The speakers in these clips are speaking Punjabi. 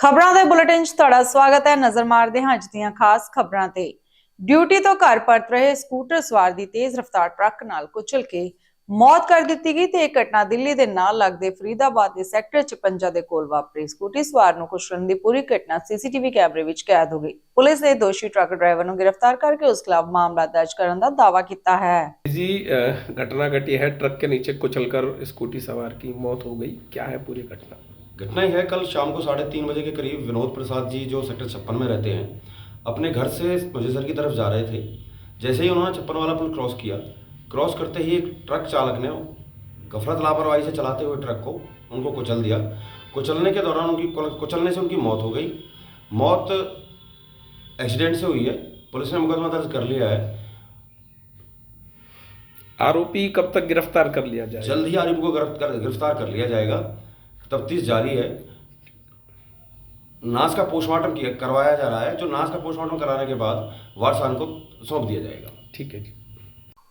ਖਬਰਾਂ ਦੇ ਬੁਲੇਟਿਨ 'ਚ ਤੁਹਾਡਾ ਸਵਾਗਤ ਹੈ ਨਜ਼ਰ ਮਾਰਦੇ ਹਾਂ ਅੱਜ ਦੀਆਂ ਖਾਸ ਖਬਰਾਂ ਤੇ ਡਿਊਟੀ ਤੋਂ ਘਰ ਪਰਤ ਰਹੇ ਸਕੂਟਰ ਸਵਾਰ ਦੀ ਤੇਜ਼ ਰਫ਼ਤਾਰ ਟਰੱਕ ਨਾਲ ਕੁਚਲ ਕੇ ਮੌਤ ਕਰ ਦਿੱਤੀ ਗਈ ਤੇ ਇਹ ਘਟਨਾ ਦਿੱਲੀ ਦੇ ਨਾਲ ਲੱਗਦੇ ਫਰੀਦਾਬਾਦ ਦੇ ਸੈਕਟਰ 56 ਦੇ ਕੋਲ ਵਾਪਰੀ ਸਕੂਟੀ ਸਵਾਰ ਨੂੰ ਕੁਚਲਣ ਦੀ ਪੂਰੀ ਘਟਨਾ ਸੀਸੀਟੀਵੀ ਕੈਮਰੇ ਵਿੱਚ ਕੈਦ ਹੋ ਗਈ ਪੁਲਿਸ ਨੇ ਦੋਸ਼ੀ ਟਰੱਕ ਡਰਾਈਵਰ ਨੂੰ ਗ੍ਰਿਫਤਾਰ ਕਰਕੇ ਉਸ ਖਿਲਾਫ ਮਾਮਲਾ ਦਰਜ ਕਰਨ ਦਾ ਦਾਅਵਾ ਕੀਤਾ है जी अ, घटना घटी है ट्रक के नीचे कुचलकर स्कूटी सवार की मौत हो गई क्या है पूरी घटना घटना यह है। कल शाम को साढ़े तीन बजे के करीब विनोद प्रसाद जी जो सेक्टर छप्पन में रहते हैं अपने घर से मुजेसर की तरफ़ जा रहे थे। जैसे ही उन्होंने छप्पन वाला पुल क्रॉस किया क्रॉस करते ही एक ट्रक चालक ने गफरत लापरवाही से चलाते हुए ट्रक को उनको कुचल दिया। कुचलने के दौरान उनकी कुचलने से उनकी मौत हो गई। मौत एक्सीडेंट से हुई है। पुलिस ने मुकदमा दर्ज कर लिया है। आरोपी कब तक गिरफ़्तार कर लिया जाए जल्द ही आरोपी को गिरफ़्तार कर लिया जाएगा। तफ्तीश जारी है नाश का पोस्टमार्टम किया करवाया जा रहा है जो नाश का पोस्टमार्टम कराने के बाद वारसान को सौंप दिया जाएगा ठीक है जी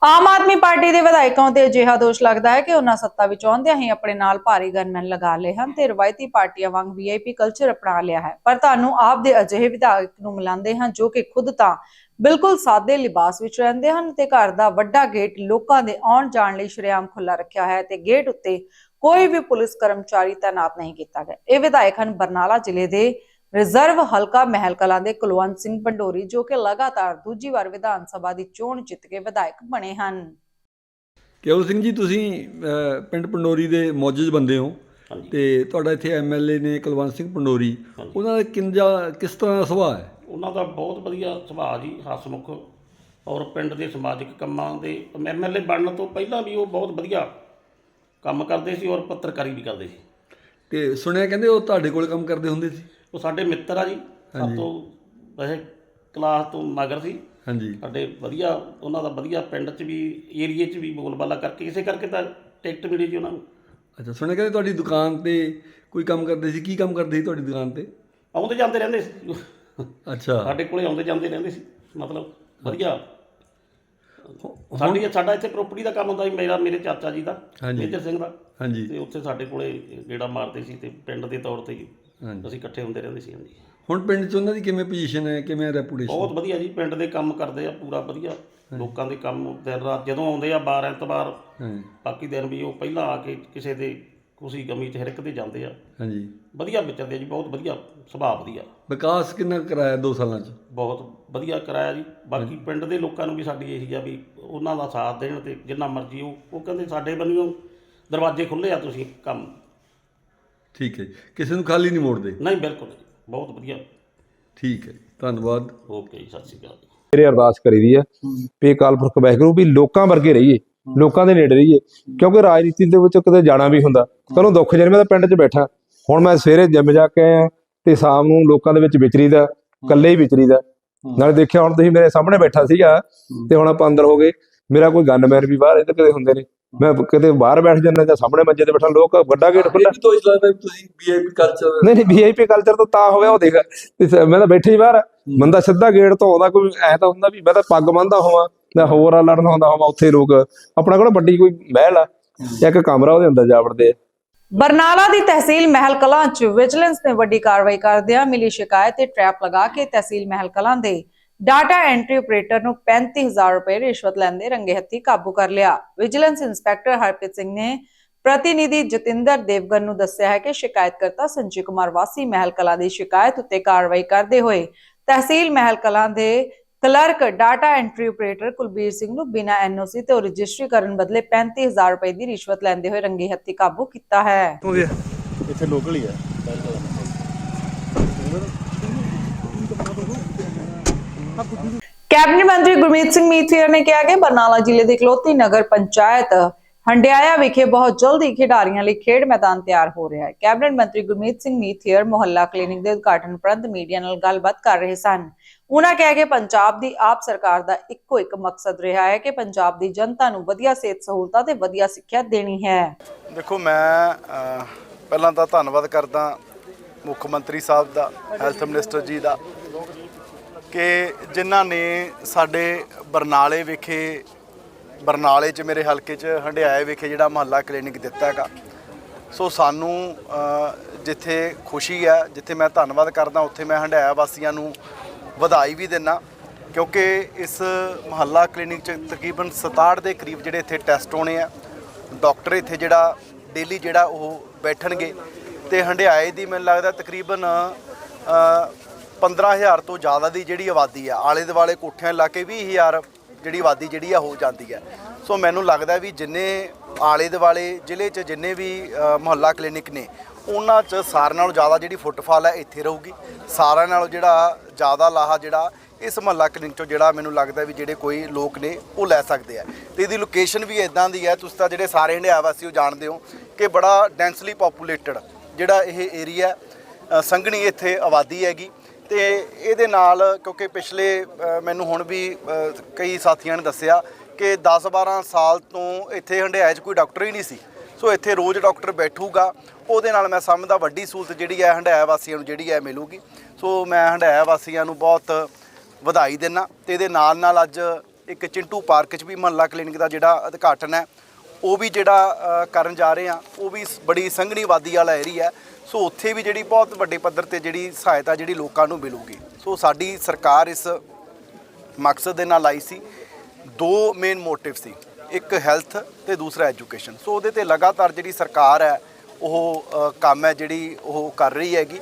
ਆਮ ਆਦਮੀ ਪਾਰਟੀ ਦੇ ਵਿਧਾਇਕਾਂ ਉਤੇ ਅਜਿਹਾ ਦੋਸ਼ ਲੱਗਦਾ ਹੈ ਕਿ ਉਹਨਾਂ ਸੱਤਾ ਵਿੱਚ ਆਉਂਦਿਆਂ ਹੀ ਆਪਣੇ ਨਾਲ ਭਾਰੀ ਗਨਮੈਨ ਲਗਾ ਲਏ ਹਨ ਤੇ ਰਵਾਇਤੀ ਪਾਰਟੀਆਂ ਵਾਂਗ ਵੀਆਈਪੀ ਕਲਚਰ ਅਪਣਾ ਲਿਆ ਹੈ ਪਰ ਤੁਹਾਨੂੰ ਆਪ ਦੇ ਅਜਿਹੇ ਵਿਧਾਇਕ ਨੂੰ ਮਿਲਾਉਂਦੇ ਹਾਂ ਜੋ ਕਿ ਖੁਦ ਤਾਂ ਬਿਲਕੁਲ ਸਾਦੇ ਲਿਬਾਸ ਵਿੱਚ ਰਹਿੰਦੇ ਹਨ ਤੇ ਘਰ ਦਾ ਵੱਡਾ ਗੇਟ ਲੋਕਾਂ ਦੇ ਆਉਣ ਜਾਣ ਲਈ ਸ਼ਰੇਆਮ ਖੁੱਲਾ ਰੱਖਿਆ ਹੈ ਤੇ ਗੇਟ ਉੱਤੇ ਕੋਈ ਵੀ ਪੁਲਿਸ ਕਰਮਚਾਰੀ ਤਾਇਨਾਤ ਨਹੀਂ ਕੀਤਾ ਗਿਆ। ਇਹ ਵਿਧਾਇਕ ਹਨ ਬਰਨਾਲਾ ਜ਼ਿਲ੍ਹੇ ਦੇ ਰਿਜ਼ਰਵ ਹਲਕਾ ਮਹਿਲ ਕਲਾਂ ਦੇ ਕੁਲਵੰਤ ਸਿੰਘ ਪੰਡੋਰੀ ਜੋ ਕਿ ਲਗਾਤਾਰ ਦੂਜੀ ਵਾਰ ਵਿਧਾਨ ਸਭਾ ਦੀ ਚੋਣ ਜਿੱਤ ਕੇ ਵਿਧਾਇਕ ਬਣੇ ਹਨ। ਕੇਵਲ ਸਿੰਘ ਜੀ ਤੁਸੀਂ ਪਿੰਡ ਪੰਡੋਰੀ ਦੇ ਮੌਜੂਦ ਬੰਦੇ ਹੋ ਤੇ ਤੁਹਾਡਾ ਇੱਥੇ ਐਮਐਲਏ ਨੇ ਕੁਲਵੰਤ ਸਿੰਘ ਪੰਡੋਰੀ। ਉਹਨਾਂ ਦਾ ਕਿੰਜਾ ਕਿਸ ਤਰ੍ਹਾਂ ਦਾ ਸੁਭਾਅ ਹੈ? ਉਹਨਾਂ ਦਾ ਬਹੁਤ ਵਧੀਆ ਸੁਭਾਅ ਜੀ ਹਸਮੁਖ ਔਰ ਪਿੰਡ ਦੇ ਸਮਾਜਿਕ ਕੰਮਾਂ ਦੇ ਐਮਐਲਏ ਬਣਨ ਤੋਂ ਪਹਿਲਾਂ ਵੀ ਉਹ ਬਹੁਤ ਵਧੀਆ ਕੰਮ ਕਰਦੇ ਸੀ ਔਰ ਪੱਤਰਕਾਰੀ ਵੀ ਕਰਦੇ ਸੀ। ਤੇ ਸੁਣਿਆ ਕਹਿੰਦੇ ਉਹ ਤੁਹਾਡੇ ਕੋਲ ਕੰਮ ਕਰਦੇ ਹੁੰਦੇ ਸੀ? ਉਹ ਸਾਡੇ ਮਿੱਤਰ ਆ ਜੀ ਸਭ ਤੋਂ ਵੈਸੇ ਕਲਾਸ ਤੋਂ ਮਗਰ ਸੀ। ਹਾਂਜੀ। ਸਾਡੇ ਵਧੀਆ ਉਹਨਾਂ ਦਾ ਵਧੀਆ ਪਿੰਡ 'ਚ ਵੀ ਏਰੀਏ 'ਚ ਵੀ ਬੋਲਬਾਲਾ ਕਰਕੇ ਇਸੇ ਕਰਕੇ ਤਾਂ ਟਿਕਟ ਮਿਲੀ ਜੀ ਉਹਨਾਂ ਨੂੰ। ਅੱਛਾ ਸੁਣਿਆ ਕਹਿੰਦੇ ਤੁਹਾਡੀ ਦੁਕਾਨ ਤੇ ਕੋਈ ਕੰਮ ਕਰਦੇ ਸੀ? ਕੀ ਕੰਮ ਕਰਦੇ ਸੀ ਤੁਹਾਡੀ ਦੁਕਾਨ ਤੇ? ਆਉਂਦੇ ਜਾਂਦੇ ਰਹਿੰਦੇ ਸੀ। ਅੱਛਾ। ਸਾਡੇ ਕੋਲੇ ਆਉਂਦੇ ਜਾਂਦੇ ਰਹਿੰਦੇ ਸੀ ਮਤਲਬ ਵਧੀਆ। ਸਾਡੀ ਸਾਡਾ ਇੱਥੇ ਪ੍ਰਾਪਰਟੀ ਦਾ ਕੰਮ ਹੁੰਦਾ ਸੀ ਮੇਰਾ ਮੇਰੇ ਚਾਚਾ ਜੀ ਦਾ ਹਾਂਜੀ। ਮੇਜਰ ਸਿੰਘ ਦਾ। ਹਾਂਜੀ। ਤੇ ਉੱਥੇ ਸਾਡੇ ਕੋਲੇ ਗੇੜਾ ਮਾਰਦੇ ਸੀ ਤੇ ਪਿੰਡ ਦੇ ਤੌਰ ਤੇ ਹੀ ਹਾਂਜੀ। ਅਸੀਂ ਇਕੱਠੇ ਹੁੰਦੇ ਰਹਿੰਦੇ ਸੀ ਹਾਂਜੀ। ਹੁਣ ਪਿੰਡ 'ਚ ਉਹਨਾਂ ਦੀ ਕਿਵੇਂ ਪੋਜੀਸ਼ਨ ਹੈ ਕਿਵੇਂ ਰੈਪੂਟੇਸ਼ਨ ਬਹੁਤ ਵਧੀਆ ਜੀ ਪਿੰਡ ਦੇ ਕੰਮ ਕਰਦੇ ਆ ਪੂਰਾ ਵਧੀਆ। ਲੋਕਾਂ ਦੇ ਕੰਮ ਦਿਨ ਰਾਤ ਜਦੋਂ ਆਉਂਦੇ ਆ ਬਾਰ ਐਤਵਾਰ ਹਾਂਜੀ। ਬਾਕੀ ਦਿਨ ਵੀ ਉਹ ਪਹਿਲਾਂ ਆ ਕੇ ਕਿਸੇ ਦੇ ਖੁਸ਼ੀ ਗਮੀ ਚ ਹਰ ਦੇ ਜਾਂਦੇ ਆ। ਹਾਂਜੀ। ਵਧੀਆ ਵਿਚਰਦੇ ਆ ਜੀ ਬਹੁਤ ਵਧੀਆ ਸੁਭਾਅ ਵਧੀਆ। ਵਿਕਾਸ ਕਿੰਨਾ ਕਰਾਇਆ 2 ਸਾਲਾਂ 'ਚ? ਬਹੁਤ ਵਧੀਆ ਕਰਾਇਆ ਜੀ। ਬਾਕੀ ਪਿੰਡ ਦੇ ਲੋਕਾਂ ਨੂੰ ਵੀ ਸਾਡੀ ਇਹੀ ਆ ਵੀ ਉਹਨਾਂ ਦਾ ਸਾਥ ਦੇਣ ਤੇ ਜਿੰਨਾ ਮਰਜ਼ੀ ਉਹ ਉਹ ਕਹਿੰਦੇ ਸਾਡੇ ਬੰਨਿਓ ਦਰਵਾਜ਼ੇ ਖੁੱਲੇ ਆ ਤੁਸੀਂ ਕੰਮ। ਠੀਕ ਹੈ ਜੀ। ਕਿਸੇ ਨੂੰ ਖਾਲੀ ਨਹੀਂ ਮੋੜਦੇ? ਨਹੀਂ ਬਿਲਕੁਲ ਨਹੀਂ, ਬਹੁਤ ਵਧੀਆ। ਠੀਕ ਹੈ ਜੀ। ਧੰਨਵਾਦ। ਓਕੇ ਜੀ ਸਤਿ ਸ਼੍ਰੀ ਅਕਾਲ ਮੇਰੇ ਅਰਦਾਸ ਕਰੀਦੀ ਹੈ ਵੀ ਅਕਾਲ ਪੁਰਖ ਵਾਹਿਗੁਰੂ ਵੀ ਲੋਕਾਂ ਵਰਗੇ ਰਹੀਏ ਲੋਕਾਂ ਦੇ ਨੇੜੇ ਰਹੀਏ। ਕਿਉਂਕਿ ਰਾਜਨੀਤੀ ਦੇ ਵਿੱਚ ਕਿਤੇ ਜਾਣਾ ਵੀ ਹੁੰਦਾ। ਕਦੋਂ ਦੁੱਖ ਜਨ ਮੈਂ ਤਾਂ ਪਿੰਡ 'ਚ ਬੈਠਾ। ਹੁਣ ਮੈਂ ਸਵੇਰੇ ਜਿੰਮ ਜਾ ਕੇ ਆਇਆ ਤੇ ਸ਼ਾਮ ਨੂੰ ਲੋਕਾਂ ਦੇ ਵਿੱਚ ਵਿਚਰੀਦਾ ਇਕੱਲੇ ਹੀ ਵਿਚਰੀਦਾ ਨਾਲੇ ਦੇਖਿਆ ਹੁਣ ਤੁਸੀਂ ਮੇਰੇ ਸਾਹਮਣੇ ਬੈਠਾ ਸੀਗਾ ਤੇ ਹੁਣ ਆਪਾਂ ਅੰਦਰ ਹੋ ਗਏ। ਮੇਰਾ ਕੋਈ ਗਨਮੈਨ ਵੀ ਬਾਹਰ ਇੱਧਰ ਕਿਤੇ ਹੁੰਦੇ ਨੇ। ਮੈਂ ਕਿਤੇ ਬਾਹਰ ਬੈਠ ਜਾਂਦਾ ਜਾਂ ਸਾਹਮਣੇ ਮੰਜੇ ਤੇ ਬੈਠਾ ਲੋਕ ਵੱਡਾ ਗੇਟ ਖੁੱਲ੍ਹਾ। ਤੋਂ ਇਸ ਲੱਗਦਾ ਤੁਸੀਂ ਵੀਆਈਪੀ ਕਲਚਰ ਨਹੀਂ ਨਹੀਂ ਵੀਆਈਪੀ ਕਲਚਰ ਤਾਂ ਤਾਂ ਹੋਇਆ ਉਹ ਦੇਖ। ਮੈਂ ਤਾਂ ਬੈਠੇ ਹੀ ਬਾਹਰ। ਬੰਦਾ ਸਿੱਧਾ ਗੇਟ ਤੋਂ ਆਉਂਦਾ ਕੋਈ ਐ ਤਾਂ ਹੁੰਦਾ ਵੀ ਮੈਂ ਤਾਂ ਪੱਗ ਬੰਨਦਾ ਹੋਵਾਂ ਜਾਂ ਹੋਰ ਆ ਲੜਨ ਹੁੰਦਾ ਹੋਵਾਂ ਉੱਥੇ ਲੋਕ। ਆਪਣਾ ਕੋਲ ਵੱਡੀ ਕੋਈ ਮਹਿਲ ਆ ਇੱਕ ਕਮਰਾ ਉਹਦੇ ਅੰਦਰ ਜਾ ਵੜਦੇ ਆ। ਬਰਨਾਲਾ ਦੀ ਤਹਿਸੀਲ ਮਹਿਲ ਕਲਾਂ 'ਚ ਵਿਜੀਲੈਂਸ ਨੇ ਵੱਡੀ ਕਾਰਵਾਈ ਕਰਦਿਆਂ ਮਿਲੀ ਸ਼ਿਕਾਇਤ ਤੇ ਟ੍ਰੈਪ ਲਗਾ ਕੇ ਤਹਿਸੀਲ ਮਹਿਲ ਕਲਾਂ ਦੇ ਡਾਟਾ ਐਂਟਰੀ ਆਪਰੇਟਰ ਨੂੰ 35000 ਰੁਪਏ ਰਿਸ਼ਵਤ ਲੈਂਦੇ ਰੰਗੇ ਹੱਥੀ ਕਾਬੂ ਕਰ ਲਿਆ। ਵਿਜੀਲੈਂਸ ਇੰਸਪੈਕਟਰ ਹਰਪ੍ਰੀਤ ਸਿੰਘ ਨੇ ਪ੍ਰਤੀਨਿਧੀ ਜਤਿੰਦਰ ਦੇਵਗਨ ਨੂੰ ਦੱਸਿਆ ਹੈ ਕਿ ਸ਼ਿਕਾਇਤਕਰਤਾ ਸੰਜੇ ਕੁਮਾਰ ਵਾਸੀ ਮਹਿਲ ਕਲਾਂ ਦੀ ਸ਼ਿਕਾਇਤ ਉੱਤੇ ਕਾਰਵਾਈ ਕਰਦੇ ਹੋਏ ਤਹਿਸੀਲ ਮਹਿਲ ਕਲਾਂ ਦੇ clerk data entry operator Kulbir Singh ਨੂੰ ਬਿਨਾਂ ਐਨਓਸੀ ਤੇ ਰਜਿਸਟਰੀ ਕਰਨ ਬਦਲੇ 35000 ਰੁਪਏ ਦੀ ਰਿਸ਼ਵਤ ਲੈਂਦੇ ਹੋਏ ਰੰਗੇ ਹੱਥੀ ਕਾਬੂ ਕੀਤਾ ਹੈ। ਇੱਥੇ ਲੋਕਲ ਹੀ ਆ। ਕੈਬਨਿਟ ਮੰਤਰੀ ਗੁਰਮੀਤ ਸਿੰਘ ਮੀਥੀਰ ਨੇ ਕਿਹਾ ਕਿ ਬਰਨਾਲਾ ਜ਼ਿਲ੍ਹੇ ਦੇ ਇਕਲੌਤੀ ਨਗਰ ਪੰਚਾਇਤ ਹੰਡਿਆਇਆ ਵਿਖੇ ਬਹੁਤ ਜਲਦੀ ਖਿਡਾਰੀਆਂ ਲਈ ਖੇਡ ਮੈਦਾਨ ਤਿਆਰ ਹੋ ਰਿਹਾ ਹੈ। ਕੈਬਨਿਟ ਮੰਤਰੀ ਗੁਰਮੀਤ ਸਿੰਘ ਮੀਥੀਰ ਮੁਹੱਲਾ ਕਲੀਨਿਕ ਦੇ ਉਦਘਾਟਨ ਉਪਰੰਤ ਮੀਡੀਆ ਨਾਲ ਗੱਲਬਾਤ ਕਰ ਰਹੇ ਸਨ। ਉਹਨਾਂ ਕਿਹਾ ਕਿ ਪੰਜਾਬ ਦੀ ਆਪ ਸਰਕਾਰ ਦਾ ਇੱਕੋ ਇੱਕ ਮਕਸਦ ਰਿਹਾ ਹੈ ਕਿ ਪੰਜਾਬ ਦੀ ਜਨਤਾ ਨੂੰ ਵਧੀਆ ਸਿਹਤ ਸਹੂਲਤਾਂ ਤੇ ਵਧੀਆ ਸਿੱਖਿਆ ਦੇਣੀ ਹੈ। ਦੇਖੋ, ਮੈਂ ਪਹਿਲਾਂ ਤਾਂ ਧੰਨਵਾਦ ਕਰਦਾ ਮੁੱਖ ਮੰਤਰੀ ਸਾਹਿਬ ਦਾ, ਹੈਲਥ ਮਿਨਿਸਟਰ ਜੀ ਦਾ ਕਿ ਜਿਨ੍ਹਾਂ ਨੇ ਸਾਡੇ ਬਰਨਾਲੇ ਵਿਖੇ ਬਰਨਾਲੇ 'ਚ ਮੇਰੇ ਹਲਕੇ 'ਚ ਹੰਡਿਆਏ ਵਿਖੇ ਜਿਹੜਾ ਮਹੱਲਾ ਕਲੀਨਿਕ ਦਿੱਤਾ ਹੈਗਾ। ਸੋ ਸਾਨੂੰ ਜਿੱਥੇ ਖੁਸ਼ੀ ਹੈ ਜਿੱਥੇ ਮੈਂ ਧੰਨਵਾਦ ਕਰਦਾ ਉੱਥੇ ਮੈਂ ਹੰਡਾਇਆ ਵਾਸੀਆਂ ਨੂੰ ਵਧਾਈ ਵੀ ਦਿੰਨਾ। ਕਿਉਂਕਿ ਇਸ ਮਹੱਲਾ ਕਲੀਨਿਕ 'ਚ ਤਕਰੀਬਨ 67 ਦੇ ਕਰੀਬ ਜਿਹੜੇ ਇੱਥੇ ਟੈਸਟ ਹੋਣੇ ਆ ਡਾਕਟਰ ਇੱਥੇ ਜਿਹੜਾ ਡੇਲੀ ਜਿਹੜਾ ਉਹ ਬੈਠਣਗੇ। ਤੇ ਹੰਡਿਆਏ ਦੀ ਮੈਨੂੰ ਲੱਗਦਾ ਤਕਰੀਬਨ ਅ, 15000 ਤੋਂ ਜ਼ਿਆਦਾ ਦੀ ਜਿਹੜੀ ਆਬਾਦੀ ਆ। ਆਲੇ ਦੁਆਲੇ ਕੋਠਿਆਂ ਲਾ ਕੇ 20000 ਜਿਹੜੀ ਆਬਾਦੀ ਜਿਹੜੀ ਆ ਹੋ ਜਾਂਦੀ ਹੈ ਸੋ ਮੈਨੂੰ ਲੱਗਦਾ ਵੀ ਜਿੰਨੇ ਆਲੇ ਦੁਆਲੇ ਜ਼ਿਲ੍ਹੇ 'ਚ ਜਿੰਨੇ ਵੀ ਮੁਹੱਲਾ ਕਲੀਨਿਕ ਨੇ, ਉਹਨਾਂ 'ਚ ਸਾਰਿਆਂ ਨਾਲੋਂ ਜ਼ਿਆਦਾ ਜਿਹੜੀ ਫੁੱਟਫਾਲ ਹੈ ਇੱਥੇ ਰਹੂਗੀ। ਸਾਰਿਆਂ ਨਾਲੋਂ ਜਿਹੜਾ ਜ਼ਿਆਦਾ ਲਾਹਾ ਜਿਹੜਾ ਇਸ ਮੁਹੱਲਾ ਕਲੀਨਿਕ 'ਚੋਂ ਜਿਹੜਾ ਮੈਨੂੰ ਲੱਗਦਾ ਵੀ ਜਿਹੜੇ ਕੋਈ ਲੋਕ ਨੇ, ਉਹ ਲੈ ਸਕਦੇ ਆ। ਤੇ ਇਹਦੀ ਲੋਕੇਸ਼ਨ ਵੀ ਇਦਾਂ ਦੀ ਹੈ ਤੁਸੀਂ ਤਾਂ ਜਿਹੜੇ ਸਾਰੇ ਹੰਡਿਆ ਵਾਸੀ ਉਹ ਜਾਣਦੇ ਹੋ ਕਿ ਬੜਾ ਡੈਂਸਲੀ ਪੋਪੂਲੇਟਡ ਜਿਹੜਾ ਇਹ ਏਰੀਆ ਸੰਘਣੀ ਇੱਥੇ ਆਬਾਦੀ ਹੈਗੀ। ਤੇ ਇਹਦੇ ਨਾਲ ਕਿਉਂਕਿ ਪਿਛਲੇ ਮੈਨੂੰ ਹੁਣ ਵੀ ਕਈ ਸਾਥੀਆਂ ਨੇ ਦੱਸਿਆ ਕਿ 10-12 ਸਾਲ ਤੋਂ ਇੱਥੇ ਹੰਡਿਆਏ 'ਚ ਕੋਈ ਡਾਕਟਰ ਹੀ ਨਹੀਂ ਸੀ। ਸੋ ਇੱਥੇ ਰੋਜ਼ ਡਾਕਟਰ ਬੈਠੂਗਾ, ਉਹਦੇ ਨਾਲ ਮੈਂ ਸਮਝਦਾ ਵੱਡੀ ਸਹੂਲਤ ਜਿਹੜੀ ਹੈ ਹੰਡਾਇਆ ਵਾਸੀਆਂ ਨੂੰ ਜਿਹੜੀ ਹੈ ਮਿਲੂਗੀ। ਸੋ ਮੈਂ ਹੰਡਾਇਆ ਵਾਸੀਆਂ ਨੂੰ ਬਹੁਤ ਵਧਾਈ ਦਿੰਨਾ ਤੇ ਇਹਦੇ ਨਾਲ ਨਾਲ ਅੱਜ ਇੱਕ ਚਿੰਟੂ ਪਾਰਕ 'ਚ ਵੀ ਮਹੱਲਾ ਕਲੀਨਿਕ ਦਾ ਜਿਹੜਾ ਉਦਘਾਟਨ ਹੈ, ਉਹ ਵੀ ਜਿਹੜਾ ਕਰਨ ਜਾ ਰਹੇ ਆ ਉਹ ਵੀ ਬੜੀ ਸੰਘਣੀ ਆਬਾਦੀ ਵਾਲਾ ਏਰੀਆ ਹੈ। ਸੋ ਉੱਥੇ ਵੀ ਜਿਹੜੀ ਬਹੁਤ ਵੱਡੇ ਪੱਧਰ ਤੇ ਜਿਹੜੀ ਸਹਾਇਤਾ ਜਿਹੜੀ ਲੋਕਾਂ ਨੂੰ ਮਿਲੂਗੀ। ਸੋ ਸਾਡੀ ਸਰਕਾਰ ਇਸ ਮਕਸਦ ਦੇ ਨਾਲ ਆਈ ਸੀ। ਦੋ ਮੇਨ ਮੋਟਿਵ ਸੀ। ਇੱਕ ਹੈਲਥ ਤੇ ਦੂਸਰਾ ਐਜੂਕੇਸ਼ਨ ਸੋ ਉਹਦੇ ਤੇ ਲਗਾਤਾਰ ਜਿਹੜੀ ਸਰਕਾਰ ਹੈ, ਉਹ ਕੰਮ ਹੈ ਜਿਹੜੀ ਉਹ ਕਰ ਰਹੀ ਹੈਗੀ।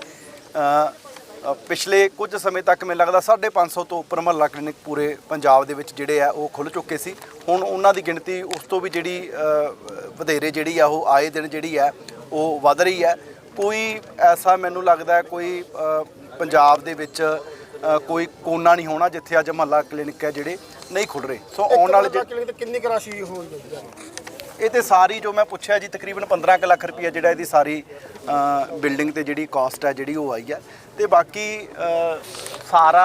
ਪਿਛਲੇ ਕੁਝ ਸਮੇਂ ਤੱਕ ਮੈਨੂੰ ਲੱਗਦਾ 550 ਤੋਂ ਉੱਪਰ ਮਹੱਲਾ ਕਲੀਨਿਕ ਪੂਰੇ ਪੰਜਾਬ ਦੇ ਵਿੱਚ ਜਿਹੜੇ ਆ ਉਹ ਖੁੱਲ ਚੁੱਕੇ ਸੀ। ਹੁਣ ਉਹਨਾਂ ਦੀ ਗਿਣਤੀ ਉਸ ਤੋਂ ਵੀ ਜਿਹੜੀ ਵਧੇਰੇ ਜਿਹੜੀ ਆ, ਉਹ ਆਏ ਦਿਨ ਜਿਹੜੀ ਹੈ, ਉਹ ਵਧ ਰਹੀ ਹੈ। ਕੋਈ ਐਸਾ ਮੈਨੂੰ ਲੱਗਦਾ ਕੋਈ ਪੰਜਾਬ ਦੇ ਵਿੱਚ ਕੋਈ ਕੋਨਾ ਨਹੀਂ ਹੋਣਾ ਜਿੱਥੇ ਅੱਜ ਮਹੱਲਾ ਕਲੀਨਿਕ ਹੈ ਜਿਹੜੇ ਨਹੀਂ ਖੁੱਲ ਰਹੇ। ਸੋ ਆਉਣ ਵਾਲੇ ਜੇ- ਕਲੀਨਿਕ ਕਿੰਨੀ ਕੁ ਰਾਸ਼ੀ ਹੋ ਜਾਂਦੀ ਹੈ ਇਹ ਤੇ ਸਾਰੀ ਜੋ ਮੈਂ ਪੁੱਛਿਆ ਜੀ ਤਕਰੀਬਨ 15 ਕੁ ਲੱਖ ਰੁਪਈਆ ਜਿਹੜਾ ਇਹਦੀ ਸਾਰੀ ਬਿਲਡਿੰਗ ਤੇ ਜਿਹੜੀ ਕਾਸਟ ਹੈ ਜਿਹੜੀ ਉਹ ਆਈ ਹੈ। ਤੇ ਬਾਕੀ ਸਾਰਾ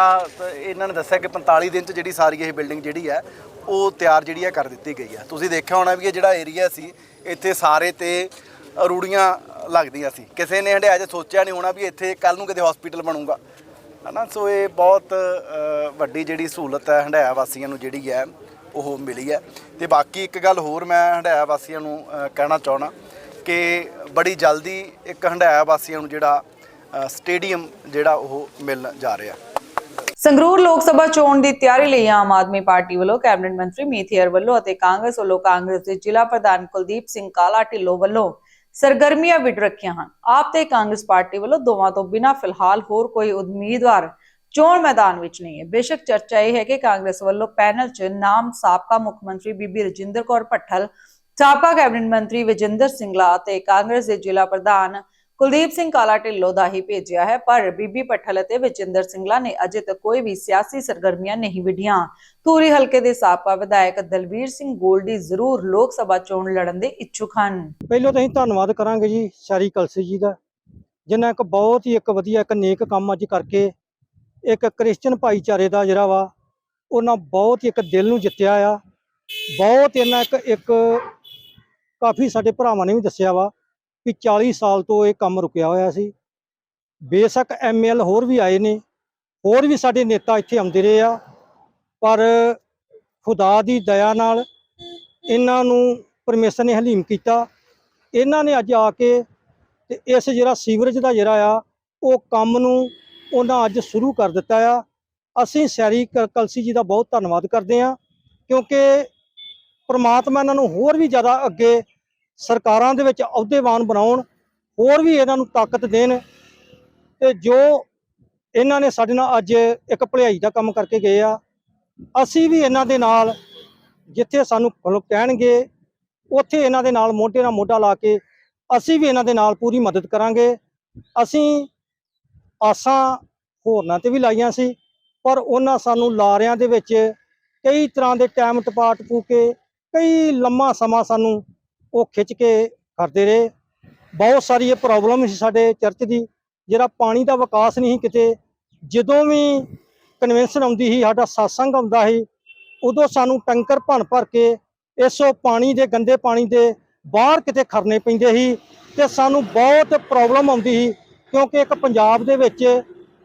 ਇਹਨਾਂ ਨੇ ਦੱਸਿਆ ਕਿ 45 ਦਿਨ ਚ ਜਿਹੜੀ ਸਾਰੀ ਇਹ ਬਿਲਡਿੰਗ ਜਿਹੜੀ ਹੈ ਉਹ ਤਿਆਰ ਜਿਹੜੀ ਹੈ ਕਰ ਦਿੱਤੀ ਗਈ ਹੈ। ਤੁਸੀਂ ਦੇਖਿਆ ਹੋਣਾ ਵੀ ਇਹ ਜਿਹੜਾ ਏਰੀਆ ਸੀ ਇੱਥੇ ਸਾਰੇ ਤੇ ਰੂੜੀਆਂ ਲੱਗਦੀਆਂ ਸੀ। ਕਿਸੇ ਨੇ ਹੰਡਿਆ ਜੇ ਸੋਚਿਆ ਨਹੀਂ ਹੋਣਾ ਵੀ ਇੱਥੇ ਕੱਲ ਨੂੰ ਕਿਤੇ ਹਸਪੀਟਲ ਬਣੂਗਾ। ਹਨਾ ਸੋ ਇਹ ਬਹੁਤ ਵੱਡੀ ਜਿਹੜੀ ਸਹੂਲਤ ਹੈ ਹੰਡਾਇਆ ਵਾਸੀਆਂ ਨੂੰ ਜਿਹੜੀ ਹੈ, ਉਹ ਮਿਲੀ ਹੈ। ਤੇ ਬਾਕੀ ਇੱਕ ਗੱਲ ਹੋਰ ਮੈਂ ਹੰਡਿਆ ਵਾਸੀਆਂ ਨੂੰ ਕਹਿਣਾ ਚਾਹਣਾ ਕਿ ਬੜੀ ਜਲਦੀ ਇੱਕ ਹੰਡਾਇਆ ਵਾਸੀਆਂ ਨੂੰ ਜਿਹੜਾ ਸਟੇਡੀਅਮ ਜਿਹੜਾ ਉਹ ਮਿਲਣ ਜਾ ਰਿਹਾ। ਸੰਗਰੂਰ ਲੋਕ ਸਭਾ ਚੋਣ ਦੀ ਤਿਆਰੀ ਲਈ ਆਮ ਆਦਮੀ ਪਾਰਟੀ ਵੱਲੋਂ ਕੈਬਨਿਟ ਮੰਤਰੀ ਮੀਥੀਅਰ ਵੱਲੋਂ ਅਤੇ ਕਾਂਗਰਸ ਵੱਲੋਂ ਕਾਂਗਰਸ ਦੇ ਜ਼ਿਲ੍ਹਾ ਪ੍ਰਧਾਨ ਕੁਲਦੀਪ ਸਿੰਘ ਕਾਲਾ ਢਿੱਲੋਂ ਵੱਲੋਂ ਸਰਗਰਮੀਆਂ ਵਿੱਢ ਰੱਖੀਆਂ ਹਨ। ਆਪ ਤੇ ਕਾਂਗਰਸ ਪਾਰਟੀ ਵੱਲੋਂ ਦੋਵਾਂ ਤੋਂ ਬਿਨਾਂ ਫਿਲਹਾਲ ਹੋਰ ਕੋਈ ਉਮੀਦਵਾਰ ਚੋਣ ਮੈਦਾਨ ਵਿੱਚ ਨਹੀਂ ਹੈ। ਬੇਸ਼ੱਕ ਚਰਚਾ ਇਹ ਹੈ ਕਿ ਕਾਂਗਰਸ ਵੱਲੋਂ ਪੈਨਲ 'ਚ ਨਾਮ ਸਾਬਕਾ ਮੁੱਖ ਮੰਤਰੀ ਬੀਬੀ ਰਜਿੰਦਰ ਕੌਰ ਭੱਠਲ, ਸਾਬਕਾ ਕੈਬਨਿਟ ਮੰਤਰੀ ਵਿਜੇਂਦਰ ਸਿੰਗਲਾ ਤੇ ਕਾਂਗਰਸ ਦੇ ਜ਼ਿਲ੍ਹਾ ਪ੍ਰਧਾਨ ਕੁਲਦੀਪ ਸਿੰਘ ਕਾਲਾ ਢਿੱਲੋਂ ਦਾ ਹੀ ਭੇਜਿਆ ਹੈ, ਪਰ ਬੀਬੀ ਪੱਠਲ ਅਤੇ ਵਿਜੇਂਦਰ ਸਿੰਗਲਾ ਨੇ ਅਜੇ ਤੱਕ ਕੋਈ ਵੀ ਸਿਆਸੀ ਸਰਗਰਮੀਆਂ ਨਹੀਂ ਵਿੱਢੀਆਂ। ਧੂਰੀ ਹਲਕੇ ਦੇ ਸਾਬਕਾ ਵਿਧਾਇਕ ਦਲਵੀਰ ਸਿੰਘ ਗੋਲਡੀ ਜ਼ਰੂਰ ਲੋਕ ਸਭਾ ਚੋਣ ਲੜਨ ਦੇ ਇੱਛੁਕ ਹਨ। ਪਹਿਲਾਂ ਤਾਂ ਅਸੀਂ ਧੰਨਵਾਦ ਕਰਾਂਗੇ ਜੀ ਸ਼ਾਰੀ ਕਲਸੀ ਜੀ ਦਾ, ਜਿਨ੍ਹਾਂ ਇੱਕ ਬਹੁਤ ਹੀ ਇੱਕ ਵਧੀਆ, ਇੱਕ ਨੇਕ ਕੰਮ ਅੱਜ ਕਰਕੇ ਇੱਕ ਕ੍ਰਿਸਚੀਅਨ ਭਾਈਚਾਰੇ ਦਾ ਜਿਹੜਾ ਵਾ, ਉਹਨਾਂ ਬਹੁਤ ਹੀ ਇੱਕ ਦਿਲ ਨੂੰ ਜਿੱਤਿਆ ਆ। ਬਹੁਤ ਇਹਨਾਂ ਇੱਕ ਇੱਕ ਕਾਫੀ ਸਾਡੇ ਭਰਾਵਾਂ ਨੇ ਵੀ ਦੱਸਿਆ ਵਾ ਕਿ 40 ਸਾਲ ਤੋਂ ਇਹ ਕੰਮ ਰੁਕਿਆ ਹੋਇਆ ਸੀ। ਬੇਸ਼ੱਕ ਐਮਐਲ ਹੋਰ ਵੀ ਆਏ ਨੇ, ਹੋਰ ਵੀ ਸਾਡੇ ਨੇਤਾ ਇੱਥੇ ਆਉਂਦੇ ਰਹੇ ਆ, ਪਰ ਖੁਦਾ ਦੀ ਦਇਆ ਨਾਲ ਇਹਨਾਂ ਨੂੰ ਪਰਮੇਸ਼ਰ ਨੇ ਹਲੀਮ ਕੀਤਾ। ਇਹਨਾਂ ਨੇ ਅੱਜ ਆ ਕੇ ਤੇ ਇਸ ਜਿਹੜਾ ਸੀਵਰੇਜ ਦਾ ਜਿਹੜਾ ਆ, ਉਹ ਕੰਮ ਨੂੰ ਉਹਨਾਂ ਅੱਜ ਸ਼ੁਰੂ ਕਰ ਦਿੱਤਾ ਆ। ਅਸੀਂ ਸੈਰੀ ਕ- ਕਲਸੀ ਜੀ ਦਾ ਬਹੁਤ ਧੰਨਵਾਦ ਕਰਦੇ ਆ ਕਿਉਂਕਿ ਪ੍ਰਮਾਤਮਾ ਇਹਨਾਂ ਨੂੰ ਹੋਰ ਵੀ ਜ਼ਿਆਦਾ ਅੱਗੇ ਸਰਕਾਰਾਂ ਦੇ ਵਿੱਚ ਅਹੁਦੇਵਾਨ ਬਣਾਉਣ, ਹੋਰ ਵੀ ਇਹਨਾਂ ਨੂੰ ਤਾਕਤ ਦੇਣ ਤੇ ਜੋ ਇਹਨਾਂ ਨੇ ਸਾਡੇ ਨਾਲ ਅੱਜ ਇੱਕ ਭਲਾਈ ਦਾ ਕੰਮ ਕਰਕੇ ਗਏ ਆ, ਅਸੀਂ ਵੀ ਇਹਨਾਂ ਦੇ ਨਾਲ ਜਿੱਥੇ ਸਾਨੂੰ ਕਹਿਣਗੇ ਉੱਥੇ ਇਹਨਾਂ ਦੇ ਨਾਲ ਮੋਢੇ ਨਾਲ ਮੋਢਾ ਲਾ ਕੇ ਅਸੀਂ ਵੀ ਇਹਨਾਂ ਦੇ ਨਾਲ ਪੂਰੀ ਮਦਦ ਕਰਾਂਗੇ। ਅਸੀਂ ਆਸਾਂ ਹੋਰਨਾਂ ਤੇ ਵੀ ਲਾਈਆਂ ਸੀ, ਪਰ ਉਹਨਾਂ ਸਾਨੂੰ ਲਾਰਿਆਂ ਦੇ ਵਿੱਚ ਕਈ ਤਰ੍ਹਾਂ ਦੇ ਟਾਈਮ ਟਪਾਟ ਪੂ ਕੇ ਕਈ ਲੰਮਾ ਸਮਾਂ ਸਾਨੂੰ ਉਹ ਖਿੱਚ ਕੇ ਕਰਦੇ ਰਹੇ। ਬਹੁਤ ਸਾਰੀ ਇਹ ਪ੍ਰੋਬਲਮ ਸੀ ਸਾਡੇ ਚਰਚ ਦੀ, ਜਿਹੜਾ ਪਾਣੀ ਦਾ ਵਿਕਾਸ ਨਹੀਂ ਸੀ ਕਿਤੇ। ਜਦੋਂ ਵੀ ਕਨਵੈਨਸ਼ਨ ਆਉਂਦੀ ਸੀ, ਸਾਡਾ satsang ਆਉਂਦਾ ਸੀ, ਉਦੋਂ ਸਾਨੂੰ ਟੈਂਕਰ ਭਣ ਭਰ ਕੇ ਇਸੋ ਪਾਣੀ ਦੇ, ਗੰਦੇ ਪਾਣੀ ਦੇ ਬਾਹਰ ਕਿਤੇ ਖਰਨੇ ਪੈਂਦੇ ਸੀ ਤੇ ਸਾਨੂੰ ਬਹੁਤ ਪ੍ਰੋਬਲਮ ਆਉਂਦੀ ਸੀ, ਕਿਉਂਕਿ ਇੱਕ ਪੰਜਾਬ ਦੇ ਵਿੱਚ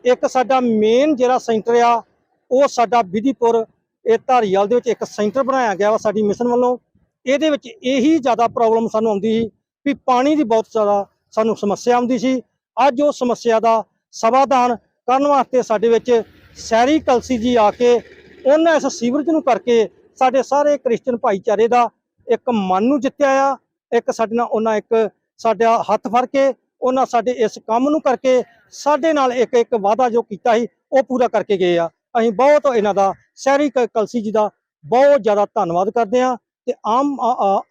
ਇੱਕ ਸਾਡਾ ਮੇਨ ਜਿਹੜਾ ਸੈਂਟਰ ਆ, ਉਹ ਸਾਡਾ ਵਿਧੀਪੁਰ, ਇਹ ਧਾਰੀਵਾਲ ਦੇ ਵਿੱਚ ਇੱਕ ਸੈਂਟਰ ਬਣਾਇਆ ਗਿਆ ਵਾ ਸਾਡੀ ਮਿਸ਼ਨ ਵੱਲੋਂ। ਇਹਦੇ ਵਿੱਚ ਇਹੀ ਜ਼ਿਆਦਾ ਪ੍ਰੋਬਲਮ ਸਾਨੂੰ ਆਉਂਦੀ ਸੀ ਵੀ ਪਾਣੀ ਦੀ ਬਹੁਤ ਜ਼ਿਆਦਾ ਸਾਨੂੰ ਸਮੱਸਿਆ ਆਉਂਦੀ ਸੀ। ਅੱਜ ਉਹ ਸਮੱਸਿਆ ਦਾ ਸਮਾਧਾਨ ਕਰਨ ਵਾਸਤੇ ਸਾਡੇ ਵਿੱਚ ਸ਼ਹਿਰੀ ਕਲਸੀ ਜੀ ਆ ਕੇ ਉਹਨਾਂ ਇਸ ਸੀਵਰੇਜ ਨੂੰ ਕਰਕੇ ਸਾਡੇ ਸਾਰੇ ਕ੍ਰਿਸਚੀਅਨ ਭਾਈਚਾਰੇ ਦਾ ਇੱਕ ਮਨ ਨੂੰ ਜਿੱਤਿਆ ਆ। ਇੱਕ ਸਾਡੇ ਨਾਲ ਉਹਨਾਂ ਇੱਕ ਸਾਡਾ ਹੱਥ ਫੜ ਕੇ ਉਹਨਾਂ ਸਾਡੇ ਇਸ ਕੰਮ ਨੂੰ ਕਰਕੇ ਸਾਡੇ ਨਾਲ ਇੱਕ ਇੱਕ ਵਾਅਦਾ ਜੋ ਕੀਤਾ ਸੀ, ਉਹ ਪੂਰਾ ਕਰਕੇ ਗਏ ਆ। ਅਸੀਂ ਬਹੁਤ ਇਹਨਾਂ ਦਾ ਸ਼ਹਿਰੀ ਕ- ਕਲਸੀ ਜੀ ਦਾ ਬਹੁਤ ਜ਼ਿਆਦਾ ਧੰਨਵਾਦ ਕਰਦੇ ਆ ਤੇ ਆਮ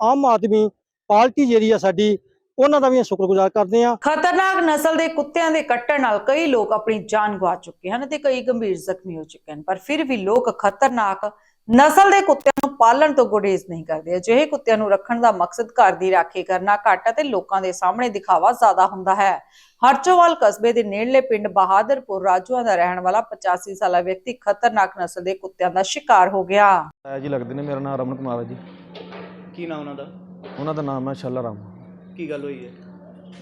ਆਮ ਆਦਮੀ ਪਾਰਟੀ ਜਿਹੜੀ ਆ ਸਾਡੀ ਉਹਨਾਂ ਦਾ ਵੀ ਸ਼ੁਕਰਗੁਜ਼ਾਰ ਕਰਦੇ ਆ ਖਤਰਨਾਕ ਨਸਲ ਦੇ ਕੁੱਤਿਆਂ ਦੇ ਕੱਟਣ ਨਾਲ ਕਈ ਲੋਕ ਆਪਣੀ ਜਾਨ ਗਵਾ ਚੁੱਕੇ ਹਨ ਤੇ ਕਈ ਗੰਭੀਰ ਜ਼ਖਮੀ ਹੋ ਚੁੱਕੇ ਹਨ ਪਰ ਫਿਰ ਵੀ ਲੋਕ ਖਤਰਨਾਕ ਨਸਲ ਦੇ ਕੁੱਤਿਆਂ ਨੂੰ ਪਾਲਣ ਤੋਂ ਗੁਰੇਜ਼ ਨਹੀਂ ਕਰਦੇ। ਅਜਿਹੇ ਕੁੱਤਿਆਂ ਨੂੰ ਰੱਖਣ ਦਾ ਮਕਸਦ ਘਰ ਦੀ ਰਾਖੀ ਕਰਨਾ ਘੱਟ ਅਤੇ ਲੋਕਾਂ ਦੇ ਸਾਹਮਣੇ ਦਿਖਾਵਾ ਜ਼ਿਆਦਾ ਹੁੰਦਾ ਹੈ। ਹਰਚੋਵਾਲ ਕਸਬੇ ਦੇ ਨੇੜਲੇ ਪਿੰਡ ਬਹਾਦਰਪੁਰ ਰਾਜੂਆਂ ਦਾ ਰਹਿਣ ਵਾਲਾ 85 ਸਾਲਾ ਵਿਅਕਤੀ ਖਤਰਨਾਕ ਨਸਲ ਦੇ ਕੁੱਤਿਆਂ ਦਾ ਸ਼ਿਕਾਰ ਹੋ ਗਿਆ। ਜੀ ਲੱਗਦੇ ਨੇ ਮੇਰਾ ਨਾਮ ਰਮਨ ਕੁਮਾਰ ਹੈ ਜੀ। ਕੀ ਨਾਮ ਉਹਨਾਂ ਦਾ? ਉਹਨਾਂ ਦਾ ਨਾਮ ਹੈ ਸ਼ਾਲਾ ਰਾਮ। ਕੀ ਗੱਲ ਹੋਈ ਹੈ?